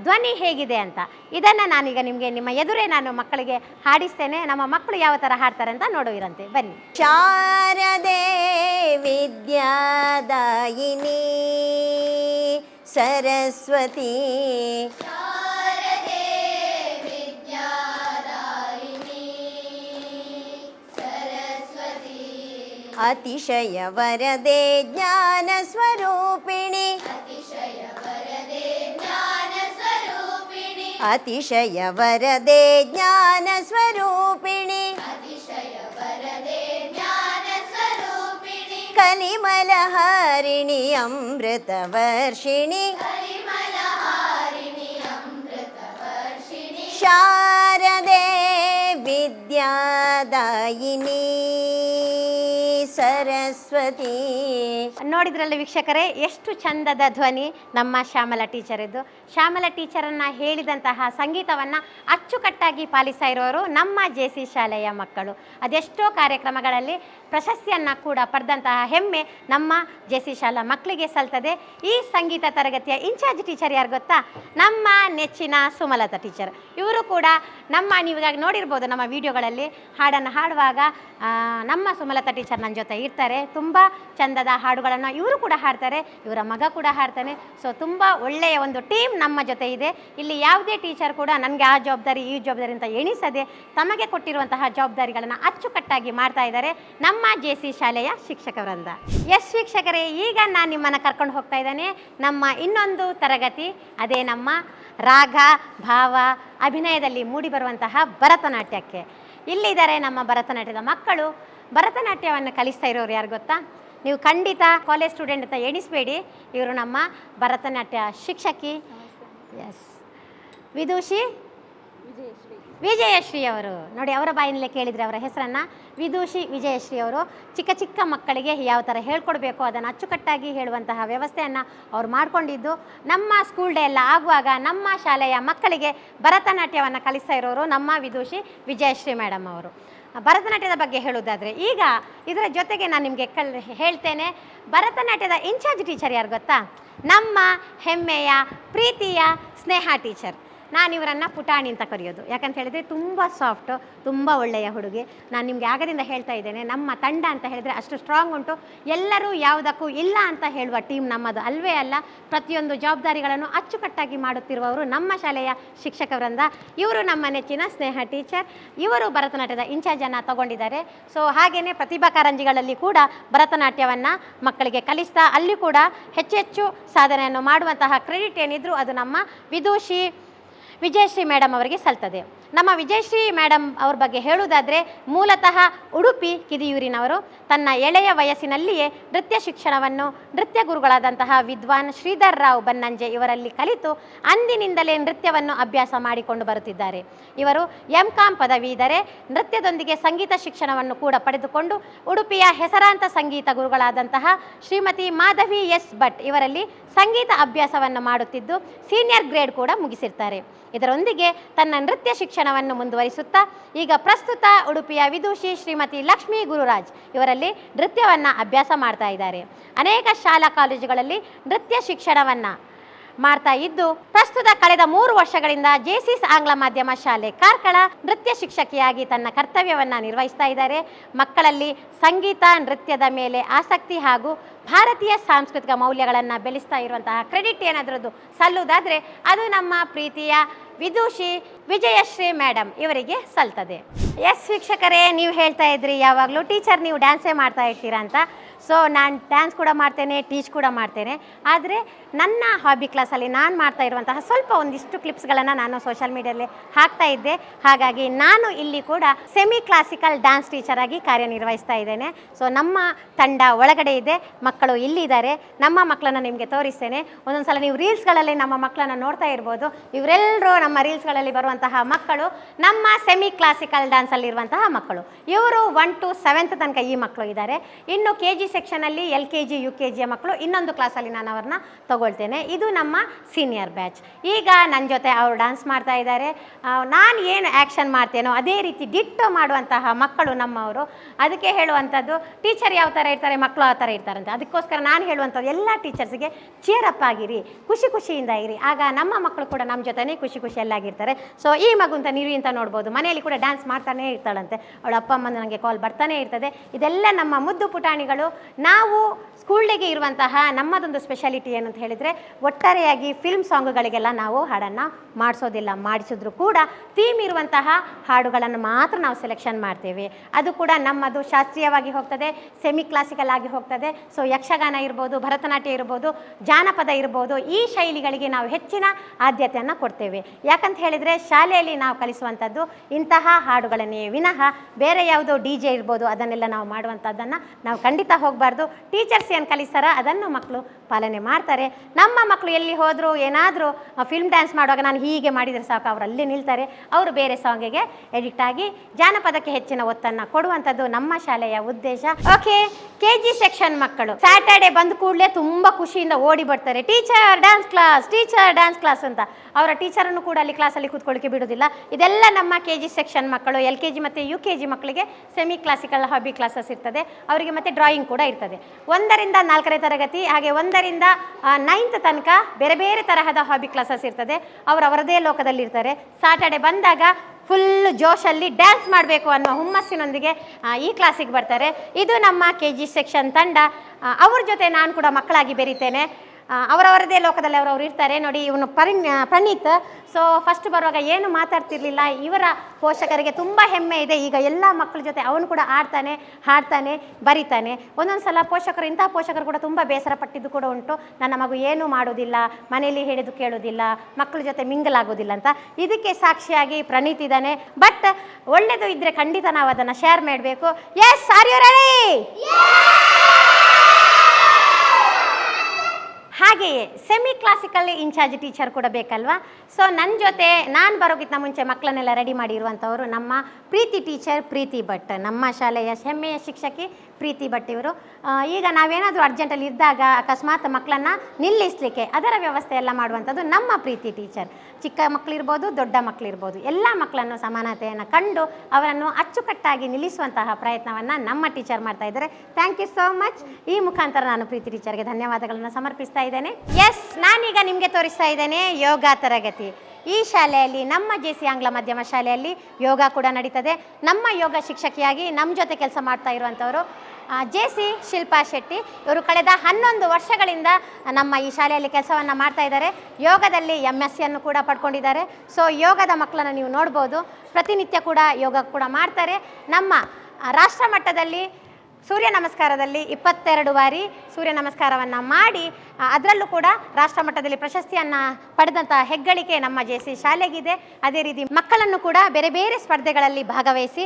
ಧ್ವನಿ ಹೇಗಿದೆ ಅಂತ. ಇದನ್ನು ನಾನೀಗ ನಿಮಗೆ ನಿಮ್ಮ ಎದುರೇ ನಾನು ಮಕ್ಕಳಿಗೆ ಹಾಡಿಸ್ತೇನೆ. ನಮ್ಮ ಮಕ್ಕಳು ಯಾವ ಥರ ಹಾಡ್ತಾರೆ ಅಂತ ನೋಡುವಿರಂತೆ. ಬನ್ನಿ. ಶಾರದೆ ವಿದ್ಯಾದಾಯಿನಿ ಸರಸ್ವತಿ. ಅತಿಶಯ ವರದೆ ಜ್ಞಾನ अतिशय वरदे ज्ञानस्वरूपिणि। कलिमलहारिणि अमृतवर्षिणि। शारदे विद्यादायिनी। ಸರಸ್ವತಿ. ನೋಡಿದ್ರಲ್ಲಿ ವೀಕ್ಷಕರೇ, ಎಷ್ಟು ಚಂದದ ಧ್ವನಿ ನಮ್ಮ ಶ್ಯಾಮಲ ಟೀಚರ್ ಇದ್ದು ಶ್ಯಾಮಲ ಟೀಚರನ್ನ ಹೇಳಿದಂತಹ ಸಂಗೀತವನ್ನು ಅಚ್ಚುಕಟ್ಟಾಗಿ ಪಾಲಿಸ್ತಾ ಇರೋರು ನಮ್ಮ ಜೆ ಸಿ ಶಾಲೆಯ ಮಕ್ಕಳು. ಅದೆಷ್ಟೋ ಕಾರ್ಯಕ್ರಮಗಳಲ್ಲಿ ಪ್ರಶಸ್ತಿಯನ್ನು ಕೂಡ ಪಡೆದಂತಹ ಹೆಮ್ಮೆ ನಮ್ಮ ಜೆ ಸಿ ಶಾಲಾ ಮಕ್ಕಳಿಗೆ ಸಲ್ತದೆ. ಈ ಸಂಗೀತ ತರಗತಿಯ ಇನ್ಚಾರ್ಜ್ ಟೀಚರ್ ಯಾರು ಗೊತ್ತಾ? ನಮ್ಮ ನೆಚ್ಚಿನ ಸುಮಲತಾ ಟೀಚರ್. ಇವರು ಕೂಡ ನಮ್ಮ ನೀವಾಗಿ ನೋಡಿರ್ಬೋದು ನಮ್ಮ ವಿಡಿಯೋಗಳಲ್ಲಿ ಹಾಡನ್ನು ಹಾಡುವಾಗ ನಮ್ಮ ಸುಮಲತಾ ಟೀಚರ್ ನನ್ನ ಜೊತೆ ಇರ್ತಾರೆ. ತುಂಬ ಚಂದದ ಹಾಡುಗಳನ್ನು ಇವರು ಕೂಡ ಹಾಡ್ತಾರೆ, ಇವರ ಮಗ ಕೂಡ ಹಾಡ್ತಾನೆ. ಸೊ ತುಂಬ ಒಳ್ಳೆಯ ಒಂದು ಟೀಮ್ ನಮ್ಮ ಜೊತೆ ಇದೆ. ಇಲ್ಲಿ ಯಾವುದೇ ಟೀಚರ್ ಕೂಡ ನನಗೆ ಆ ಜವಾಬ್ದಾರಿ, ಈ ಜವಾಬ್ದಾರಿ ಅಂತ ಎಣಿಸದೆ ತಮಗೆ ಕೊಟ್ಟಿರುವಂತಹ ಜವಾಬ್ದಾರಿಗಳನ್ನು ಅಚ್ಚುಕಟ್ಟಾಗಿ ಮಾಡ್ತಾ ಇದ್ದಾರೆ. ನಮ್ಮ ಜೆ ಸಿ ಶಾಲೆಯ ಶಿಕ್ಷಕ ವೃಂದ. ಎಸ್ ವೀಕ್ಷಕರೇ ಈಗ ನಾನು ನಿಮ್ಮನ್ನು ಕರ್ಕೊಂಡು ಹೋಗ್ತಾ ಇದ್ದೇನೆ. ನಮ್ಮ ಇನ್ನೊಂದು ತರಗತಿ ಅದೇ ನಮ್ಮ ರಾಗ ಭಾವ ಅಭಿನಯದಲ್ಲಿ ಮೂಡಿಬರುವಂತಹ ಭರತನಾಟ್ಯಕ್ಕೆ. ಇಲ್ಲಿದ್ದಾರೆ ನಮ್ಮ ಭರತನಾಟ್ಯದ ಮಕ್ಕಳು. ಭರತನಾಟ್ಯವನ್ನು ಕಲಿಸ್ತಾ ಇರೋರು ಯಾರು ಗೊತ್ತಾ? ನೀವು ಖಂಡಿತ ಕಾಲೇಜ್ ಸ್ಟೂಡೆಂಟ್ ಅಂತ ಎಣಿಸಬೇಡಿ. ಇವರು ನಮ್ಮ ಭರತನಾಟ್ಯ ಶಿಕ್ಷಕಿ. ಎಸ್. ವಿದೂಷಿ ವಿಜಯಶ್ರೀ ಅವರು. ನೋಡಿ, ಅವರ ಬಾಯಿನಲ್ಲೇ ಕೇಳಿದರೆ ಅವರ ಹೆಸರನ್ನು. ವಿದೂಷಿ ವಿಜಯಶ್ರೀ ಅವರು. ಚಿಕ್ಕ ಚಿಕ್ಕ ಮಕ್ಕಳಿಗೆ ಯಾವ ಥರ ಹೇಳ್ಕೊಡ್ಬೇಕು, ಅದನ್ನು ಅಚ್ಚುಕಟ್ಟಾಗಿ ಹೇಳುವಂತಹ ವ್ಯವಸ್ಥೆಯನ್ನು ಅವರು ಮಾಡಿಕೊಂಡಿದ್ದು. ನಮ್ಮ ಸ್ಕೂಲ್ ಡೇ ಎಲ್ಲ ಆಗುವಾಗ ನಮ್ಮ ಶಾಲೆಯ ಮಕ್ಕಳಿಗೆ ಭರತನಾಟ್ಯವನ್ನು ಕಲಿಸ್ತಾ ಇರೋರು ನಮ್ಮ ವಿದೂಷಿ ವಿಜಯಶ್ರೀ ಮೇಡಮ್ ಅವರು. ಭರತನಾಟ್ಯದ ಬಗ್ಗೆ ಹೇಳೋದಾದರೆ ಈಗ ಇದರ ಜೊತೆಗೆ ನಾನು ನಿಮಗೆ ಕಲ್ ಹೇಳ್ತೇನೆ. ಭರತನಾಟ್ಯದ ಇನ್ಚಾರ್ಜ್ ಟೀಚರ್ ಯಾರು ಗೊತ್ತಾ? ನಮ್ಮ ಹೆಮ್ಮೆಯ, ಪ್ರೀತಿಯ, ಸ್ನೇಹ ಟೀಚರ್ ನಾನು ಇವರನ್ನು ಪುಟಾಣಿ ಅಂತ ಕರೆಯೋದು. ಯಾಕಂತ ಹೇಳಿದರೆ ತುಂಬ ಸಾಫ್ಟು ತುಂಬ ಒಳ್ಳೆಯ ಹುಡುಗಿ. ನಾನು ನಿಮಗೆ ಆಗದಿಂದ ಹೇಳ್ತಾ ಇದ್ದೇನೆ, ನಮ್ಮ ತಂಡ ಅಂತ ಹೇಳಿದರೆ ಅಷ್ಟು ಸ್ಟ್ರಾಂಗ್ ಉಂಟು. ಎಲ್ಲರೂ ಯಾವುದಕ್ಕೂ ಇಲ್ಲ ಅಂತ ಹೇಳುವ ಟೀಮ್ ನಮ್ಮದು ಅಲ್ವೇ ಅಲ್ಲ. ಪ್ರತಿಯೊಂದು ಜವಾಬ್ದಾರಿಗಳನ್ನು ಅಚ್ಚುಕಟ್ಟಾಗಿ ಮಾಡುತ್ತಿರುವವರು ನಮ್ಮ ಶಾಲೆಯ ಶಿಕ್ಷಕ ವೃಂದ, ಇವರು ನಮ್ಮ ನೆಚ್ಚಿನ ಸ್ನೇಹ ಟೀಚರ್ ಇವರು ಭರತನಾಟ್ಯದ ಇನ್ಚಾರ್ಜನ್ನು ತಗೊಂಡಿದ್ದಾರೆ. ಸೊ ಹಾಗೆಯೇ ಪ್ರತಿಭಾ ಕಾರಂಜಿಗಳಲ್ಲಿ ಕೂಡ ಭರತನಾಟ್ಯವನ್ನು ಮಕ್ಕಳಿಗೆ ಕಲಿಸ್ತಾ, ಅಲ್ಲಿ ಕೂಡ ಹೆಚ್ಚೆಚ್ಚು ಸಾಧನೆಯನ್ನು ಮಾಡುವಂತಹ ಕ್ರೆಡಿಟ್ ಏನಿದ್ರು ಅದು ನಮ್ಮ ವಿದೂಷಿ ವಿಜಯಶ್ರೀ ಮೇಡಮ್ ಅವರಿಗೆ ಸಲ್ತದೆ. ನಮ್ಮ ವಿಜಯಶ್ರೀ ಮೇಡಮ್ ಅವ್ರ ಬಗ್ಗೆ ಹೇಳುವುದಾದರೆ ಮೂಲತಃ ಉಡುಪಿ ಕಿದಿಯೂರಿನವರು. ತನ್ನ ಎಳೆಯ ವಯಸ್ಸಿನಲ್ಲಿಯೇ ನೃತ್ಯ ಶಿಕ್ಷಣವನ್ನು ನೃತ್ಯ ಗುರುಗಳಾದಂತಹ ವಿದ್ವಾನ್ ಶ್ರೀಧರ್ ರಾವ್ ಬನ್ನಂಜೆ ಇವರಲ್ಲಿ ಕಲಿತು ಅಂದಿನಿಂದಲೇ ನೃತ್ಯವನ್ನು ಅಭ್ಯಾಸ ಮಾಡಿಕೊಂಡು ಬರುತ್ತಿದ್ದಾರೆ. ಇವರು ಎಂ ಕಾಂ ಪದವೀಧರೆ ನೃತ್ಯದೊಂದಿಗೆ ಸಂಗೀತ ಶಿಕ್ಷಣವನ್ನು ಕೂಡ ಪಡೆದುಕೊಂಡು ಉಡುಪಿಯ ಹೆಸರಾಂತ ಸಂಗೀತ ಗುರುಗಳಾದಂತಹ ಶ್ರೀಮತಿ ಮಾಧವಿ ಎಸ್ ಭಟ್ ಇವರಲ್ಲಿ ಸಂಗೀತ ಅಭ್ಯಾಸವನ್ನು ಮಾಡುತ್ತಿದ್ದು, ಸೀನಿಯರ್ ಗ್ರೇಡ್ ಕೂಡ ಮುಗಿಸಿರ್ತಾರೆ. ಇದರೊಂದಿಗೆ ತನ್ನ ನೃತ್ಯ ಶಿಕ್ಷಣವನ್ನು ಮುಂದುವರಿಸುತ್ತಾ, ಈಗ ಪ್ರಸ್ತುತ ಉಡುಪಿಯ ವಿದುಷಿ ಶ್ರೀಮತಿ ಲಕ್ಷ್ಮೀ ಗುರುರಾಜ್ ಇವರಲ್ಲಿ ನೃತ್ಯವನ್ನು ಅಭ್ಯಾಸ ಮಾಡ್ತಾ ಇದ್ದಾರೆ. ಅನೇಕ ಶಾಲಾ ಕಾಲೇಜುಗಳಲ್ಲಿ ನೃತ್ಯ ಶಿಕ್ಷಣವನ್ನು ಮಾಡ್ತಾ ಇದ್ದು, ಪ್ರಸ್ತುತ ಕಳೆದ ಮೂರು ವರ್ಷಗಳಿಂದ ಜೆಸಿಸ್ ಆಂಗ್ಲ ಮಾಧ್ಯಮ ಶಾಲೆ ಕಾರ್ಕಳ ನೃತ್ಯ ಶಿಕ್ಷಕಿಯಾಗಿ ತನ್ನ ಕರ್ತವ್ಯವನ್ನು ನಿರ್ವಹಿಸ್ತಾ ಇದ್ದಾರೆ. ಮಕ್ಕಳಲ್ಲಿ ಸಂಗೀತ, ನೃತ್ಯದ ಮೇಲೆ ಆಸಕ್ತಿ ಹಾಗೂ ಭಾರತೀಯ ಸಾಂಸ್ಕೃತಿಕ ಮೌಲ್ಯಗಳನ್ನು ಬೆಳೆಸ್ತಾ ಇರುವಂತಹ ಕ್ರೆಡಿಟ್ ಏನಾದರೂ ಸಲ್ಲುವುದಾದರೆ ಅದು ನಮ್ಮ ಪ್ರೀತಿಯ ವಿದೂಷಿ ವಿಜಯಶ್ರೀ ಮೇಡಮ್ ಇವರಿಗೆ ಸಲ್ತದೆ. ಎಸ್ ವೀಕ್ಷಕರೇ, ನೀವು ಹೇಳ್ತಾ ಇದ್ರಿ, ಯಾವಾಗಲೂ ಟೀಚರ್ ನೀವು ಡ್ಯಾನ್ಸೇ ಮಾಡ್ತಾ ಇರ್ತೀರಾ ಅಂತ. ಸೊ ನಾನು ಡ್ಯಾನ್ಸ್ ಕೂಡ ಮಾಡ್ತೇನೆ, ಟೀಚ್ ಕೂಡ ಮಾಡ್ತೇನೆ. ಆದರೆ ನನ್ನ ಹಾಬಿ ಕ್ಲಾಸಲ್ಲಿ ನಾನು ಮಾಡ್ತಾ ಇರುವಂತಹ ಸ್ವಲ್ಪ ಒಂದಿಷ್ಟು ಕ್ಲಿಪ್ಸ್ಗಳನ್ನು ನಾನು ಸೋಷಿಯಲ್ ಮೀಡಿಯಲ್ಲಿ ಹಾಕ್ತಾ ಇದ್ದೆ. ಹಾಗಾಗಿ ನಾನು ಇಲ್ಲಿ ಕೂಡ ಸೆಮಿ ಕ್ಲಾಸಿಕಲ್ ಡ್ಯಾನ್ಸ್ ಟೀಚರ್ ಆಗಿ ಕಾರ್ಯನಿರ್ವಹಿಸ್ತಾ ಇದ್ದೇನೆ. ಸೊ ನಮ್ಮ ತಂಡ ಒಳಗಡೆ ಇದೆ, ಮಕ್ಕಳು ಇಲ್ಲಿದ್ದಾರೆ. ನಮ್ಮ ಮಕ್ಕಳನ್ನು ನಿಮಗೆ ತೋರಿಸ್ತೇನೆ. ಒಂದೊಂದು ಸಲ ನೀವು ರೀಲ್ಸ್ಗಳಲ್ಲಿ ನಮ್ಮ ಮಕ್ಕಳನ್ನು ನೋಡ್ತಾ ಇರ್ಬೋದು. ಇವರೆಲ್ಲರೂ ನಮ್ಮ ರೀಲ್ಸ್ಗಳಲ್ಲಿ ಬರುವಂತಹ ಮಕ್ಕಳು, ನಮ್ಮ ಸೆಮಿ ಕ್ಲಾಸಿಕಲ್ ಡ್ಯಾನ್ಸಲ್ಲಿರುವಂತಹ ಮಕ್ಕಳು. ಇವರು ಒನ್ ಟು ಸೆವೆಂತ್ ತನಕ ಈ ಮಕ್ಕಳು ಇದ್ದಾರೆ. ಇನ್ನು ಕೆ ಜಿ ಸೆಕ್ಷನಲ್ಲಿ L K G U K ಜಿಯ ಮಕ್ಕಳು ಇನ್ನೊಂದು ಕ್ಲಾಸಲ್ಲಿ ನಾನು ಅವ್ರನ್ನ ತಗೊಳ್ತೇನೆ. ಇದು ನಮ್ಮ ಸೀನಿಯರ್ ಬ್ಯಾಚ್ ಈಗ ನನ್ನ ಜೊತೆ ಅವರು ಡ್ಯಾನ್ಸ್ ಮಾಡ್ತಾ ಇದ್ದಾರೆ. ನಾನು ಏನು ಆ್ಯಕ್ಷನ್ ಮಾಡ್ತೇನೋ ಅದೇ ರೀತಿ ಡಿಟ್ಟು ಮಾಡುವಂತಹ ಮಕ್ಕಳು ನಮ್ಮವರು. ಅದಕ್ಕೆ ಹೇಳುವಂಥದ್ದು ಟೀಚರ್ ಯಾವ ಥರ ಇರ್ತಾರೆ ಮಕ್ಕಳು ಆ ಥರ ಇರ್ತಾರಂತೆ ಅದಕ್ಕೋಸ್ಕರ ನಾನು ಹೇಳುವಂಥದ್ದು, ಎಲ್ಲ ಟೀಚರ್ಸ್ಗೆ ಚೇರಪ್ ಆಗಿರಿ, ಖುಷಿ ಖುಷಿಯಿಂದ ಇರಿ. ಆಗ ನಮ್ಮ ಮಕ್ಕಳು ಕೂಡ ನಮ್ಮ ಜೊತೆನೇ ಖುಷಿ ಖುಷಿಯಲ್ಲಾಗಿರ್ತಾರೆ ಸೊ ಈ ಮಗು ಅಂತ ನೀವು ಅಂತ ನೋಡ್ಬೋದು. ಮನೆಯಲ್ಲಿ ಕೂಡ ಡ್ಯಾನ್ಸ್ ಮಾಡ್ತಾನೆ ಇರ್ತಾಳಂತೆ. ಅವಳ ಅಪ್ಪ ಅಮ್ಮನ ನನಗೆ ಕಾಲ್ ಬರ್ತಾನೆ ಇರ್ತದೆ. ಇದೆಲ್ಲ ನಮ್ಮ ಮುದ್ದು ಪುಟಾಣಿಗಳು ನಾವು ಸ್ಕೂಲ್ ಡೇಗೆ ಇರುವಂತಹ ನಮ್ಮದೊಂದು ಸ್ಪೆಷಾಲಿಟಿ ಅಂತ ಹೇಳಿದರೆ ಒಟ್ಟಾರೆಯಾಗಿ ಫಿಲ್ಮ್ ಸಾಂಗ್ಗಳಿಗೆಲ್ಲ ನಾವು ಹಾಡನ್ನು ಮಾಡಿಸೋದಿಲ್ಲ. ಮಾಡಿಸಿದ್ರು ಕೂಡ ಥೀಮ್ ಇರುವಂತಹ ಹಾಡುಗಳನ್ನು ಮಾತ್ರ ನಾವು ಸೆಲೆಕ್ಷನ್ ಮಾಡ್ತೇವೆ. ಅದು ಕೂಡ ನಮ್ಮದು ಶಾಸ್ತ್ರೀಯವಾಗಿ ಹೋಗ್ತದೆ ಸೆಮಿ ಕ್ಲಾಸಿಕಲ್ ಆಗಿ ಹೋಗ್ತದೆ. ಸೊ ಯಕ್ಷಗಾನ ಇರ್ಬೋದು, ಭರತನಾಟ್ಯ ಇರ್ಬೋದು, ಜಾನಪದ ಇರ್ಬೋದು ಈ ಶೈಲಿಗಳಿಗೆ ನಾವು ಹೆಚ್ಚಿನ ಆದ್ಯತೆಯನ್ನು ಕೊಡ್ತೇವೆ. ಯಾಕಂತ ಹೇಳಿದರೆ ಶಾಲೆಯಲ್ಲಿ ನಾವು ಕಲಿಸುವಂಥದ್ದು ಇಂತಹ ಹಾಡುಗಳನ್ನೇ. ವಿನಃ ಬೇರೆ ಯಾವುದೋ ಡಿ ಜೆ ಇರ್ಬೋದು, ಅದನ್ನೆಲ್ಲ ನಾವು ಮಾಡುವಂಥದ್ದನ್ನು ನಾವು ಖಂಡಿತ ಹೋಗಬಾರ್ದು. ಟೀಚರ್ಸ್ ಏನು ಕಲಿಸ್ತಾರ ಅದನ್ನು ಮಕ್ಕಳು ಪಾಲನೆ ಮಾಡ್ತಾರೆ. ನಮ್ಮ ಮಕ್ಕಳು ಎಲ್ಲಿ ಹೋದರೂ ಏನಾದರೂ ಫಿಲ್ಮ್ ಡ್ಯಾನ್ಸ್ ಮಾಡುವಾಗ ನಾನು ಹೀಗೆ ಮಾಡಿದರೆ ಸಾಕು, ಅವರು ಅಲ್ಲಿ ನಿಲ್ತಾರೆ. ಅವರು ಬೇರೆ ಸಾಂಗಿಗೆ ಎಡಿಕ್ಟ್ ಆಗಿ ಜಾನಪದಕ್ಕೆ ಹೆಚ್ಚಿನ ಒತ್ತನ್ನು ಕೊಡುವಂಥದ್ದು ನಮ್ಮ ಶಾಲೆಯ ಉದ್ದೇಶ. ಓಕೆ ಕೆ ಜಿ ಸೆಕ್ಷನ್ ಮಕ್ಕಳು. ಸ್ಯಾಟರ್ಡೆ ಬಂದ ಕೂಡಲೇ ತುಂಬ ಖುಷಿಯಿಂದ ಓಡಿ ಬರ್ತಾರೆ. Teacher dance class teacher dance class ಅಂತ. ಅವರ ಟೀಚರನ್ನು ಕೂಡ ಅಲ್ಲಿ ಕ್ಲಾಸಲ್ಲಿ ಕೂತ್ಕೊಳ್ಳಿಕ್ಕೆ ಬಿಡೋದಿಲ್ಲ. ಇದೆಲ್ಲ ನಮ್ಮ ಕೆ ಜಿ ಸೆಕ್ಷನ್ ಮಕ್ಕಳು ಎಲ್ ಕೆ ಜಿ ಮತ್ತು ಯು ಕೆ ಜಿ ಮಕ್ಕಳಿಗೆ ಸೆಮಿ ಕ್ಲಾಸಿಕಲ್ ಹಾಬಿ ಕ್ಲಾಸಸ್ ಇರ್ತದೆ. ಅವರಿಗೆ ಮತ್ತೆ ಡ್ರಾಯಿಂಗ್ ಕೂಡ ಇರ್ತದೆ. ಒಂದರಿಂದ ನಾಲ್ಕನೇ ತರಗತಿ, ಹಾಗೆ ಒಂದರಿಂದ ನೈನ್ತ್ ತನಕ ಬೇರೆ ಬೇರೆ ತರಹದ ಹಾಬಿ ಕ್ಲಾಸಸ್ ಇರ್ತದೆ. ಅವರು ಅವರದೇ ಲೋಕದಲ್ಲಿರ್ತಾರೆ. ಸಾಟರ್ಡೆ ಬಂದಾಗ ಫುಲ್ ಜೋಶಲ್ಲಿ ಡ್ಯಾನ್ಸ್ ಮಾಡಬೇಕು ಅನ್ನೋ ಹುಮ್ಮಸ್ಸಿನೊಂದಿಗೆ ಈ ಕ್ಲಾಸಿಗೆ ಬರ್ತಾರೆ. ಇದು ನಮ್ಮ ಕೆ ಜಿ ಸೆಕ್ಷನ್ ತಂಡ. ಅವ್ರ ಜೊತೆ ನಾನು ಕೂಡ ಮಕ್ಕಳಾಗಿ ಬೆರಿತೇನೆ. ಅವರವರದೇ ಲೋಕದಲ್ಲಿ ಅವರವರು ಇರ್ತಾರೆ. ನೋಡಿ, ಇವನು ಪರಿಣ್ ಪ್ರಣೀತ್. ಸೊ ಫಸ್ಟ್ ಬರುವಾಗ ಏನು ಮಾತಾಡ್ತಿರ್ಲಿಲ್ಲ. ಇವರ ಪೋಷಕರಿಗೆ ತುಂಬ ಹೆಮ್ಮೆ ಇದೆ. ಈಗ ಎಲ್ಲ ಮಕ್ಕಳ ಜೊತೆ ಅವನು ಕೂಡ ಆಡ್ತಾನೆ, ಹಾಡ್ತಾನೆ, ಬರಿತಾನೆ. ಒಂದೊಂದು ಸಲ ಪೋಷಕರು, ಇಂಥ ಪೋಷಕರು ಕೂಡ ತುಂಬ ಬೇಸರ ಪಟ್ಟಿದ್ದು ಕೂಡ ಉಂಟು. ನನ್ನ ಮಗು ಏನೂ ಮಾಡೋದಿಲ್ಲ ಮನೆಯಲ್ಲಿ ಹೇಳಿದ್ದು ಕೇಳೋದಿಲ್ಲ ಮಕ್ಕಳ ಜೊತೆ ಮಿಂಗಲ್ ಆಗೋದಿಲ್ಲ ಅಂತ. ಇದಕ್ಕೆ ಸಾಕ್ಷಿಯಾಗಿ ಪ್ರಣೀತ್ ಇದ್ದಾನೆ. ಬಟ್ ಒಳ್ಳೆಯದು ಇದ್ದರೆ ಖಂಡಿತ ನಾವು ಅದನ್ನು ಶೇರ್ ಮಾಡಬೇಕು ಎಸ್ ಆರ್ ಯು ಹಾಗೆಯೇ semi classical in charge teacher ಕೂಡ ಬೇಕಲ್ವಾ? ಸೊ ನನ್ನ ಜೊತೆ ನಾನು ಬರೋಕ್ಕಿಂತ ಮುಂಚೆ ಮಕ್ಕಳನ್ನೆಲ್ಲ ರೆಡಿ ಮಾಡಿರುವಂಥವರು ನಮ್ಮ ಪ್ರೀತಿ ಟೀಚರ್ ಪ್ರೀತಿ ಭಟ್, ನಮ್ಮ ಶಾಲೆಯ ಹೆಮ್ಮೆಯ ಶಿಕ್ಷಕಿ ಪ್ರೀತಿ ಭಟ್ ಇವರು ಈಗ ನಾವೇನಾದರೂ ಅರ್ಜೆಂಟಲ್ಲಿ ಇದ್ದಾಗ ಅಕಸ್ಮಾತ್ ಮಕ್ಕಳನ್ನು ನಿಲ್ಲಿಸಲಿಕ್ಕೆ ಅದರ ವ್ಯವಸ್ಥೆ ಎಲ್ಲ ಮಾಡುವಂಥದ್ದು ನಮ್ಮ ಪ್ರೀತಿ ಟೀಚರ್ ಚಿಕ್ಕ ಮಕ್ಕಳಿರ್ಬೋದು ದೊಡ್ಡ ಮಕ್ಕಳಿರ್ಬೋದು ಎಲ್ಲ ಮಕ್ಕಳನ್ನು ಸಮಾನತೆಯನ್ನು ಕಂಡು ಅವರನ್ನು ಅಚ್ಚುಕಟ್ಟಾಗಿ ನಿಲ್ಲಿಸುವಂತಹ ಪ್ರಯತ್ನವನ್ನು ನಮ್ಮ ಟೀಚರ್ ಮಾಡ್ತಾ ಇದ್ದಾರೆ. ಥ್ಯಾಂಕ್ ಯು ಸೋ ಮಚ್ ಈ ಮುಖಾಂತರ ನಾನು ಪ್ರೀತಿ ಟೀಚರ್ಗೆ ಧನ್ಯವಾದಗಳನ್ನು ಸಮರ್ಪಿಸ್ತಾ ಇದ್ದೇನೆ. ಎಸ್ ನಾನೀಗ ನಿಮಗೆ ತೋರಿಸ್ತಾ ಇದ್ದೇನೆ ಯೋಗ ತರಗತಿ. ಈ ಶಾಲೆಯಲ್ಲಿ, ನಮ್ಮ ಜೆ ಸಿ ಆಂಗ್ಲ ಮಾಧ್ಯಮ ಶಾಲೆಯಲ್ಲಿ ಯೋಗ ಕೂಡ ನಡೀತದೆ. ನಮ್ಮ ಯೋಗ ಶಿಕ್ಷಕಿಯಾಗಿ ನಮ್ಮ ಜೊತೆ ಕೆಲಸ ಮಾಡ್ತಾ ಇರುವಂಥವರು ಜೆ ಸಿ ಶಿಲ್ಪಾ ಶೆಟ್ಟಿ. ಇವರು ಕಳೆದ ಹನ್ನೊಂದು ವರ್ಷಗಳಿಂದ ನಮ್ಮ ಈ ಶಾಲೆಯಲ್ಲಿ ಕೆಲಸವನ್ನು ಮಾಡ್ತಾ ಇದ್ದಾರೆ. ಯೋಗದಲ್ಲಿ ಎಂ ಎಸ್ ಸಿಯನ್ನು ಕೂಡ ಪಡ್ಕೊಂಡಿದ್ದಾರೆ. ಸೊ ಯೋಗದ ಮಕ್ಕಳನ್ನು ನೀವು ನೋಡ್ಬೋದು. ಪ್ರತಿನಿತ್ಯ ಕೂಡ ಯೋಗ ಕೂಡ ಮಾಡ್ತಾರೆ. ನಮ್ಮ ರಾಷ್ಟ್ರ ಮಟ್ಟದಲ್ಲಿ ಸೂರ್ಯ ನಮಸ್ಕಾರದಲ್ಲಿ ಇಪ್ಪತ್ತೆರಡು ಬಾರಿ ಸೂರ್ಯ ನಮಸ್ಕಾರವನ್ನು ಮಾಡಿ ಅದರಲ್ಲೂ ಕೂಡ ರಾಷ್ಟ್ರ ಮಟ್ಟದಲ್ಲಿ ಪ್ರಶಸ್ತಿಯನ್ನು ಪಡೆದಂಥ ಹೆಗ್ಗಳಿಕೆ ನಮ್ಮ ಜೆ ಸಿ ಶಾಲೆಗಿದೆ. ಅದೇ ರೀತಿ ಮಕ್ಕಳನ್ನು ಕೂಡ ಬೇರೆ ಬೇರೆ ಸ್ಪರ್ಧೆಗಳಲ್ಲಿ ಭಾಗವಹಿಸಿ,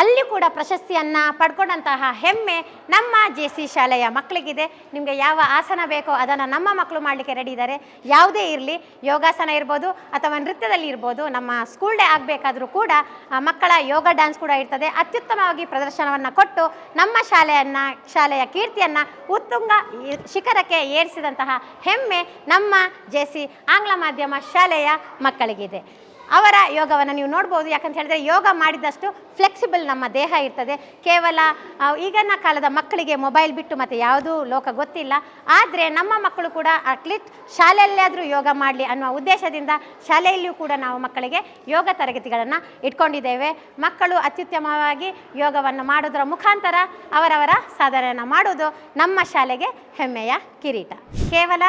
ಅಲ್ಲಿ ಕೂಡ ಪ್ರಶಸ್ತಿಯನ್ನು ಪಡ್ಕೊಂಡಂತಹ ಹೆಮ್ಮೆ ನಮ್ಮ ಜೆ ಸಿ ಶಾಲೆಯ ಮಕ್ಕಳಿಗಿದೆ. ನಿಮಗೆ ಯಾವ ಆಸನ ಬೇಕೋ ಅದನ್ನು ನಮ್ಮ ಮಕ್ಕಳು ಮಾಡಲಿಕ್ಕೆ ರೆಡಿ ಇದ್ದಾರೆ ಯಾವುದೇ ಇರಲಿ, ಯೋಗಾಸನ ಇರ್ಬೋದು ಅಥವಾ ನೃತ್ಯದಲ್ಲಿ ಇರ್ಬೋದು, ನಮ್ಮ ಸ್ಕೂಲ್ ಡೇ ಆಗಬೇಕಾದ್ರೂ ಕೂಡ ಮಕ್ಕಳ ಯೋಗ ಡ್ಯಾನ್ಸ್ ಕೂಡ ಇರ್ತದೆ. ಅತ್ಯುತ್ತಮವಾಗಿ ಪ್ರದರ್ಶನವನ್ನು ಕೊಟ್ಟು ನಮ್ಮ ಶಾಲೆಯನ್ನು ಶಾಲೆಯ ಕೀರ್ತಿಯನ್ನು ಉತ್ತುಂಗ ಶಿಖರಕ್ಕೆ ಏರಿಸಿದಂತಹ ಹೆಮ್ಮೆ ನಮ್ಮ ಜೆ ಸಿ ಆಂಗ್ಲ ಮಾಧ್ಯಮ ಶಾಲೆಯ ಮಕ್ಕಳಿಗಿದೆ. ಅವರ ಯೋಗವನ್ನು ನೀವು ನೋಡ್ಬೋದು. ಯಾಕಂತ ಹೇಳಿದ್ರೆ ಯೋಗ ಮಾಡಿದಷ್ಟು ಫ್ಲೆಕ್ಸಿಬಲ್ ನಮ್ಮ ದೇಹ ಇರ್ತದೆ. ಕೇವಲ ಈಗಿನ ಕಾಲದ ಮಕ್ಕಳಿಗೆ ಮೊಬೈಲ್ ಬಿಟ್ಟು ಮತ್ತು ಯಾವುದೂ ಲೋಕ ಗೊತ್ತಿಲ್ಲ. ಆದರೆ ನಮ್ಮ ಮಕ್ಕಳು ಕೂಡ ಅಟ್ಲೀಸ್ಟ್ ಶಾಲೆಯಲ್ಲಾದರೂ ಯೋಗ ಮಾಡಲಿ ಅನ್ನುವ ಉದ್ದೇಶದಿಂದ ಶಾಲೆಯಲ್ಲಿಯೂ ಕೂಡ ನಾವು ಮಕ್ಕಳಿಗೆ ಯೋಗ ತರಗತಿಗಳನ್ನು ಇಟ್ಕೊಂಡಿದ್ದೇವೆ. ಮಕ್ಕಳು ಅತ್ಯುತ್ತಮವಾಗಿ ಯೋಗವನ್ನು ಮಾಡೋದರ ಮುಖಾಂತರ ಅವರವರ ಸಾಧನೆಯನ್ನು ಮಾಡೋದು ನಮ್ಮ ಶಾಲೆಗೆ ಹೆಮ್ಮೆಯ ಕಿರೀಟ. ಕೇವಲ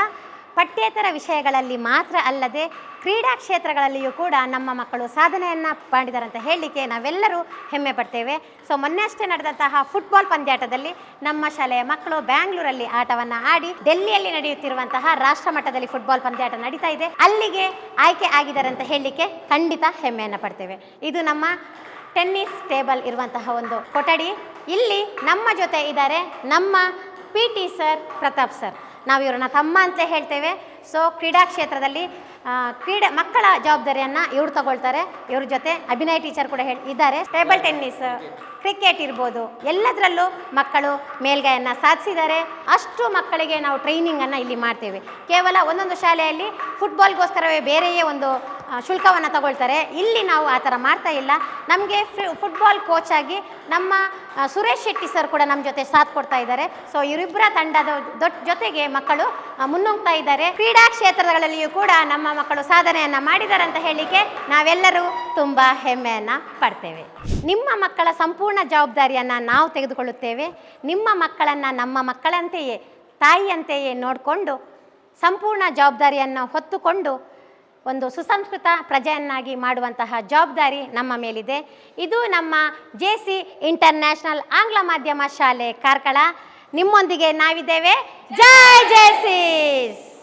ಪಠ್ಯೇತರ ವಿಷಯಗಳಲ್ಲಿ ಮಾತ್ರ ಅಲ್ಲದೆ ಕ್ರೀಡಾ ಕ್ಷೇತ್ರಗಳಲ್ಲಿಯೂ ಕೂಡ ನಮ್ಮ ಮಕ್ಕಳು ಸಾಧನೆಯನ್ನು ಮಾಡಿದಾರಂತ ಹೇಳಲಿಕ್ಕೆ ನಾವೆಲ್ಲರೂ ಹೆಮ್ಮೆ ಪಡ್ತೇವೆ. ಸೊ ಮೊನ್ನೆ ಅಷ್ಟೇ ನಡೆದಂತಹ ಫುಟ್ಬಾಲ್ ಪಂದ್ಯಾಟದಲ್ಲಿ ನಮ್ಮ ಶಾಲೆಯ ಮಕ್ಕಳು ಬ್ಯಾಂಗ್ಳೂರಲ್ಲಿ ಆಟವನ್ನು ಆಡಿ ಡೆಲ್ಲಿಯಲ್ಲಿ ನಡೆಯುತ್ತಿರುವಂತಹ ರಾಷ್ಟ್ರ ಮಟ್ಟದಲ್ಲಿ ಫುಟ್ಬಾಲ್ ಪಂದ್ಯಾಟ ನಡೀತಾ ಇದೆ. ಅಲ್ಲಿಗೆ ಆಯ್ಕೆ ಆಗಿದ್ದಾರೆ ಅಂತ ಹೇಳಲಿಕ್ಕೆ ಖಂಡಿತ ಹೆಮ್ಮೆಯನ್ನು ಪಡ್ತೇವೆ. ಇದು ನಮ್ಮ ಟೆನ್ನಿಸ್ ಟೇಬಲ್ ಇರುವಂತಹ ಒಂದು ಕೊಠಡಿ. ಇಲ್ಲಿ ನಮ್ಮ ಜೊತೆ ಇದ್ದಾರೆ ನಮ್ಮ P T sir Pratap sir ನಾವು ಇವ್ರನ್ನ ತಮ್ಮ ಅಂತ ಹೇಳ್ತೇವೆ. ಸೊ ಕ್ರೀಡಾ ಕ್ಷೇತ್ರದಲ್ಲಿ ಕ್ರೀಡೆ, ಮಕ್ಕಳ ಜವಾಬ್ದಾರಿಯನ್ನು ಇವರು ತಗೊಳ್ತಾರೆ. ಇವ್ರ ಜೊತೆ ಅಭಿನಯ ಟೀಚರ್ ಕೂಡ ಹೇಳಿ, ಇದ್ದಾರೆ. ಟೇಬಲ್ ಟೆನ್ನಿಸ್ ಕ್ರಿಕೆಟ್ ಇರ್ಬೋದು. ಎಲ್ಲದರಲ್ಲೂ ಮಕ್ಕಳು ಮೇಲ್ಗೈಯನ್ನು ಸಾಧಿಸಿದ್ದಾರೆ. ಅಷ್ಟು ಮಕ್ಕಳಿಗೆ ನಾವು ಟ್ರೈನಿಂಗನ್ನು ಇಲ್ಲಿ ಮಾಡ್ತೇವೆ. ಕೇವಲ ಒಂದೊಂದು ಶಾಲೆಯಲ್ಲಿ ಫುಟ್ಬಾಲ್ಗೋಸ್ಕರವೇ ಬೇರೆಯೇ ಒಂದು ಶುಲ್ಕವನ್ನು ತಗೊಳ್ತಾರೆ. ಇಲ್ಲಿ ನಾವು ಆ ಥರ ಮಾಡ್ತಾ ಇಲ್ಲ. ನಮಗೆ ಫುಟ್ಬಾಲ್ ಕೋಚ್ ಆಗಿ ನಮ್ಮ ಸುರೇಶ್ ಶೆಟ್ಟಿ ಸರ್ ಕೂಡ ನಮ್ಮ ಜೊತೆ ಸಾಥ್ ಕೊಡ್ತಾ ಇದ್ದಾರೆ. ಸೊ ಇವರಿಬ್ಬರ ತಂಡದ ದೊಡ್ಡ ಜೊತೆಗೆ ಮಕ್ಕಳು ಮುನ್ನುಗ್ತಾ ಇದ್ದಾರೆ. ಕ್ರೀಡಾ ಕ್ಷೇತ್ರಗಳಲ್ಲಿಯೂ ಕೂಡ ನಮ್ಮ ಮಕ್ಕಳು ಸಾಧನೆಯನ್ನು ಮಾಡಿದ್ದಾರೆ ಅಂತ ಹೇಳಲಿಕ್ಕೆ ನಾವೆಲ್ಲರೂ ತುಂಬ ಹೆಮ್ಮೆಯನ್ನು ಪಡ್ತೇವೆ. ನಿಮ್ಮ ಮಕ್ಕಳ ಸಂಪೂರ್ಣ ಜವಾಬ್ದಾರಿಯನ್ನು ನಾವು ತೆಗೆದುಕೊಳ್ಳುತ್ತೇವೆ. ನಿಮ್ಮ ಮಕ್ಕಳನ್ನು ನಮ್ಮ ಮಕ್ಕಳಂತೆಯೇ, ತಾಯಿಯಂತೆಯೇ ನೋಡಿಕೊಂಡು, ಸಂಪೂರ್ಣ ಜವಾಬ್ದಾರಿಯನ್ನು ಹೊತ್ತುಕೊಂಡು ಒಂದು ಸುಸಂಸ್ಕೃತ ಪ್ರಜೆಯನ್ನಾಗಿ ಮಾಡುವಂತಹ ಜವಾಬ್ದಾರಿ ನಮ್ಮ ಮೇಲಿದೆ. ಇದು ನಮ್ಮ ಜೆ ಸಿ ಇಂಟರ್ನ್ಯಾಷನಲ್ ಆಂಗ್ಲ ಮಾಧ್ಯಮ ಶಾಲೆ ಕಾರ್ಕಳ. ನಿಮ್ಮೊಂದಿಗೆ ನಾವಿದ್ದೇವೆ. ಜೈ ಜಯಸೀಸ್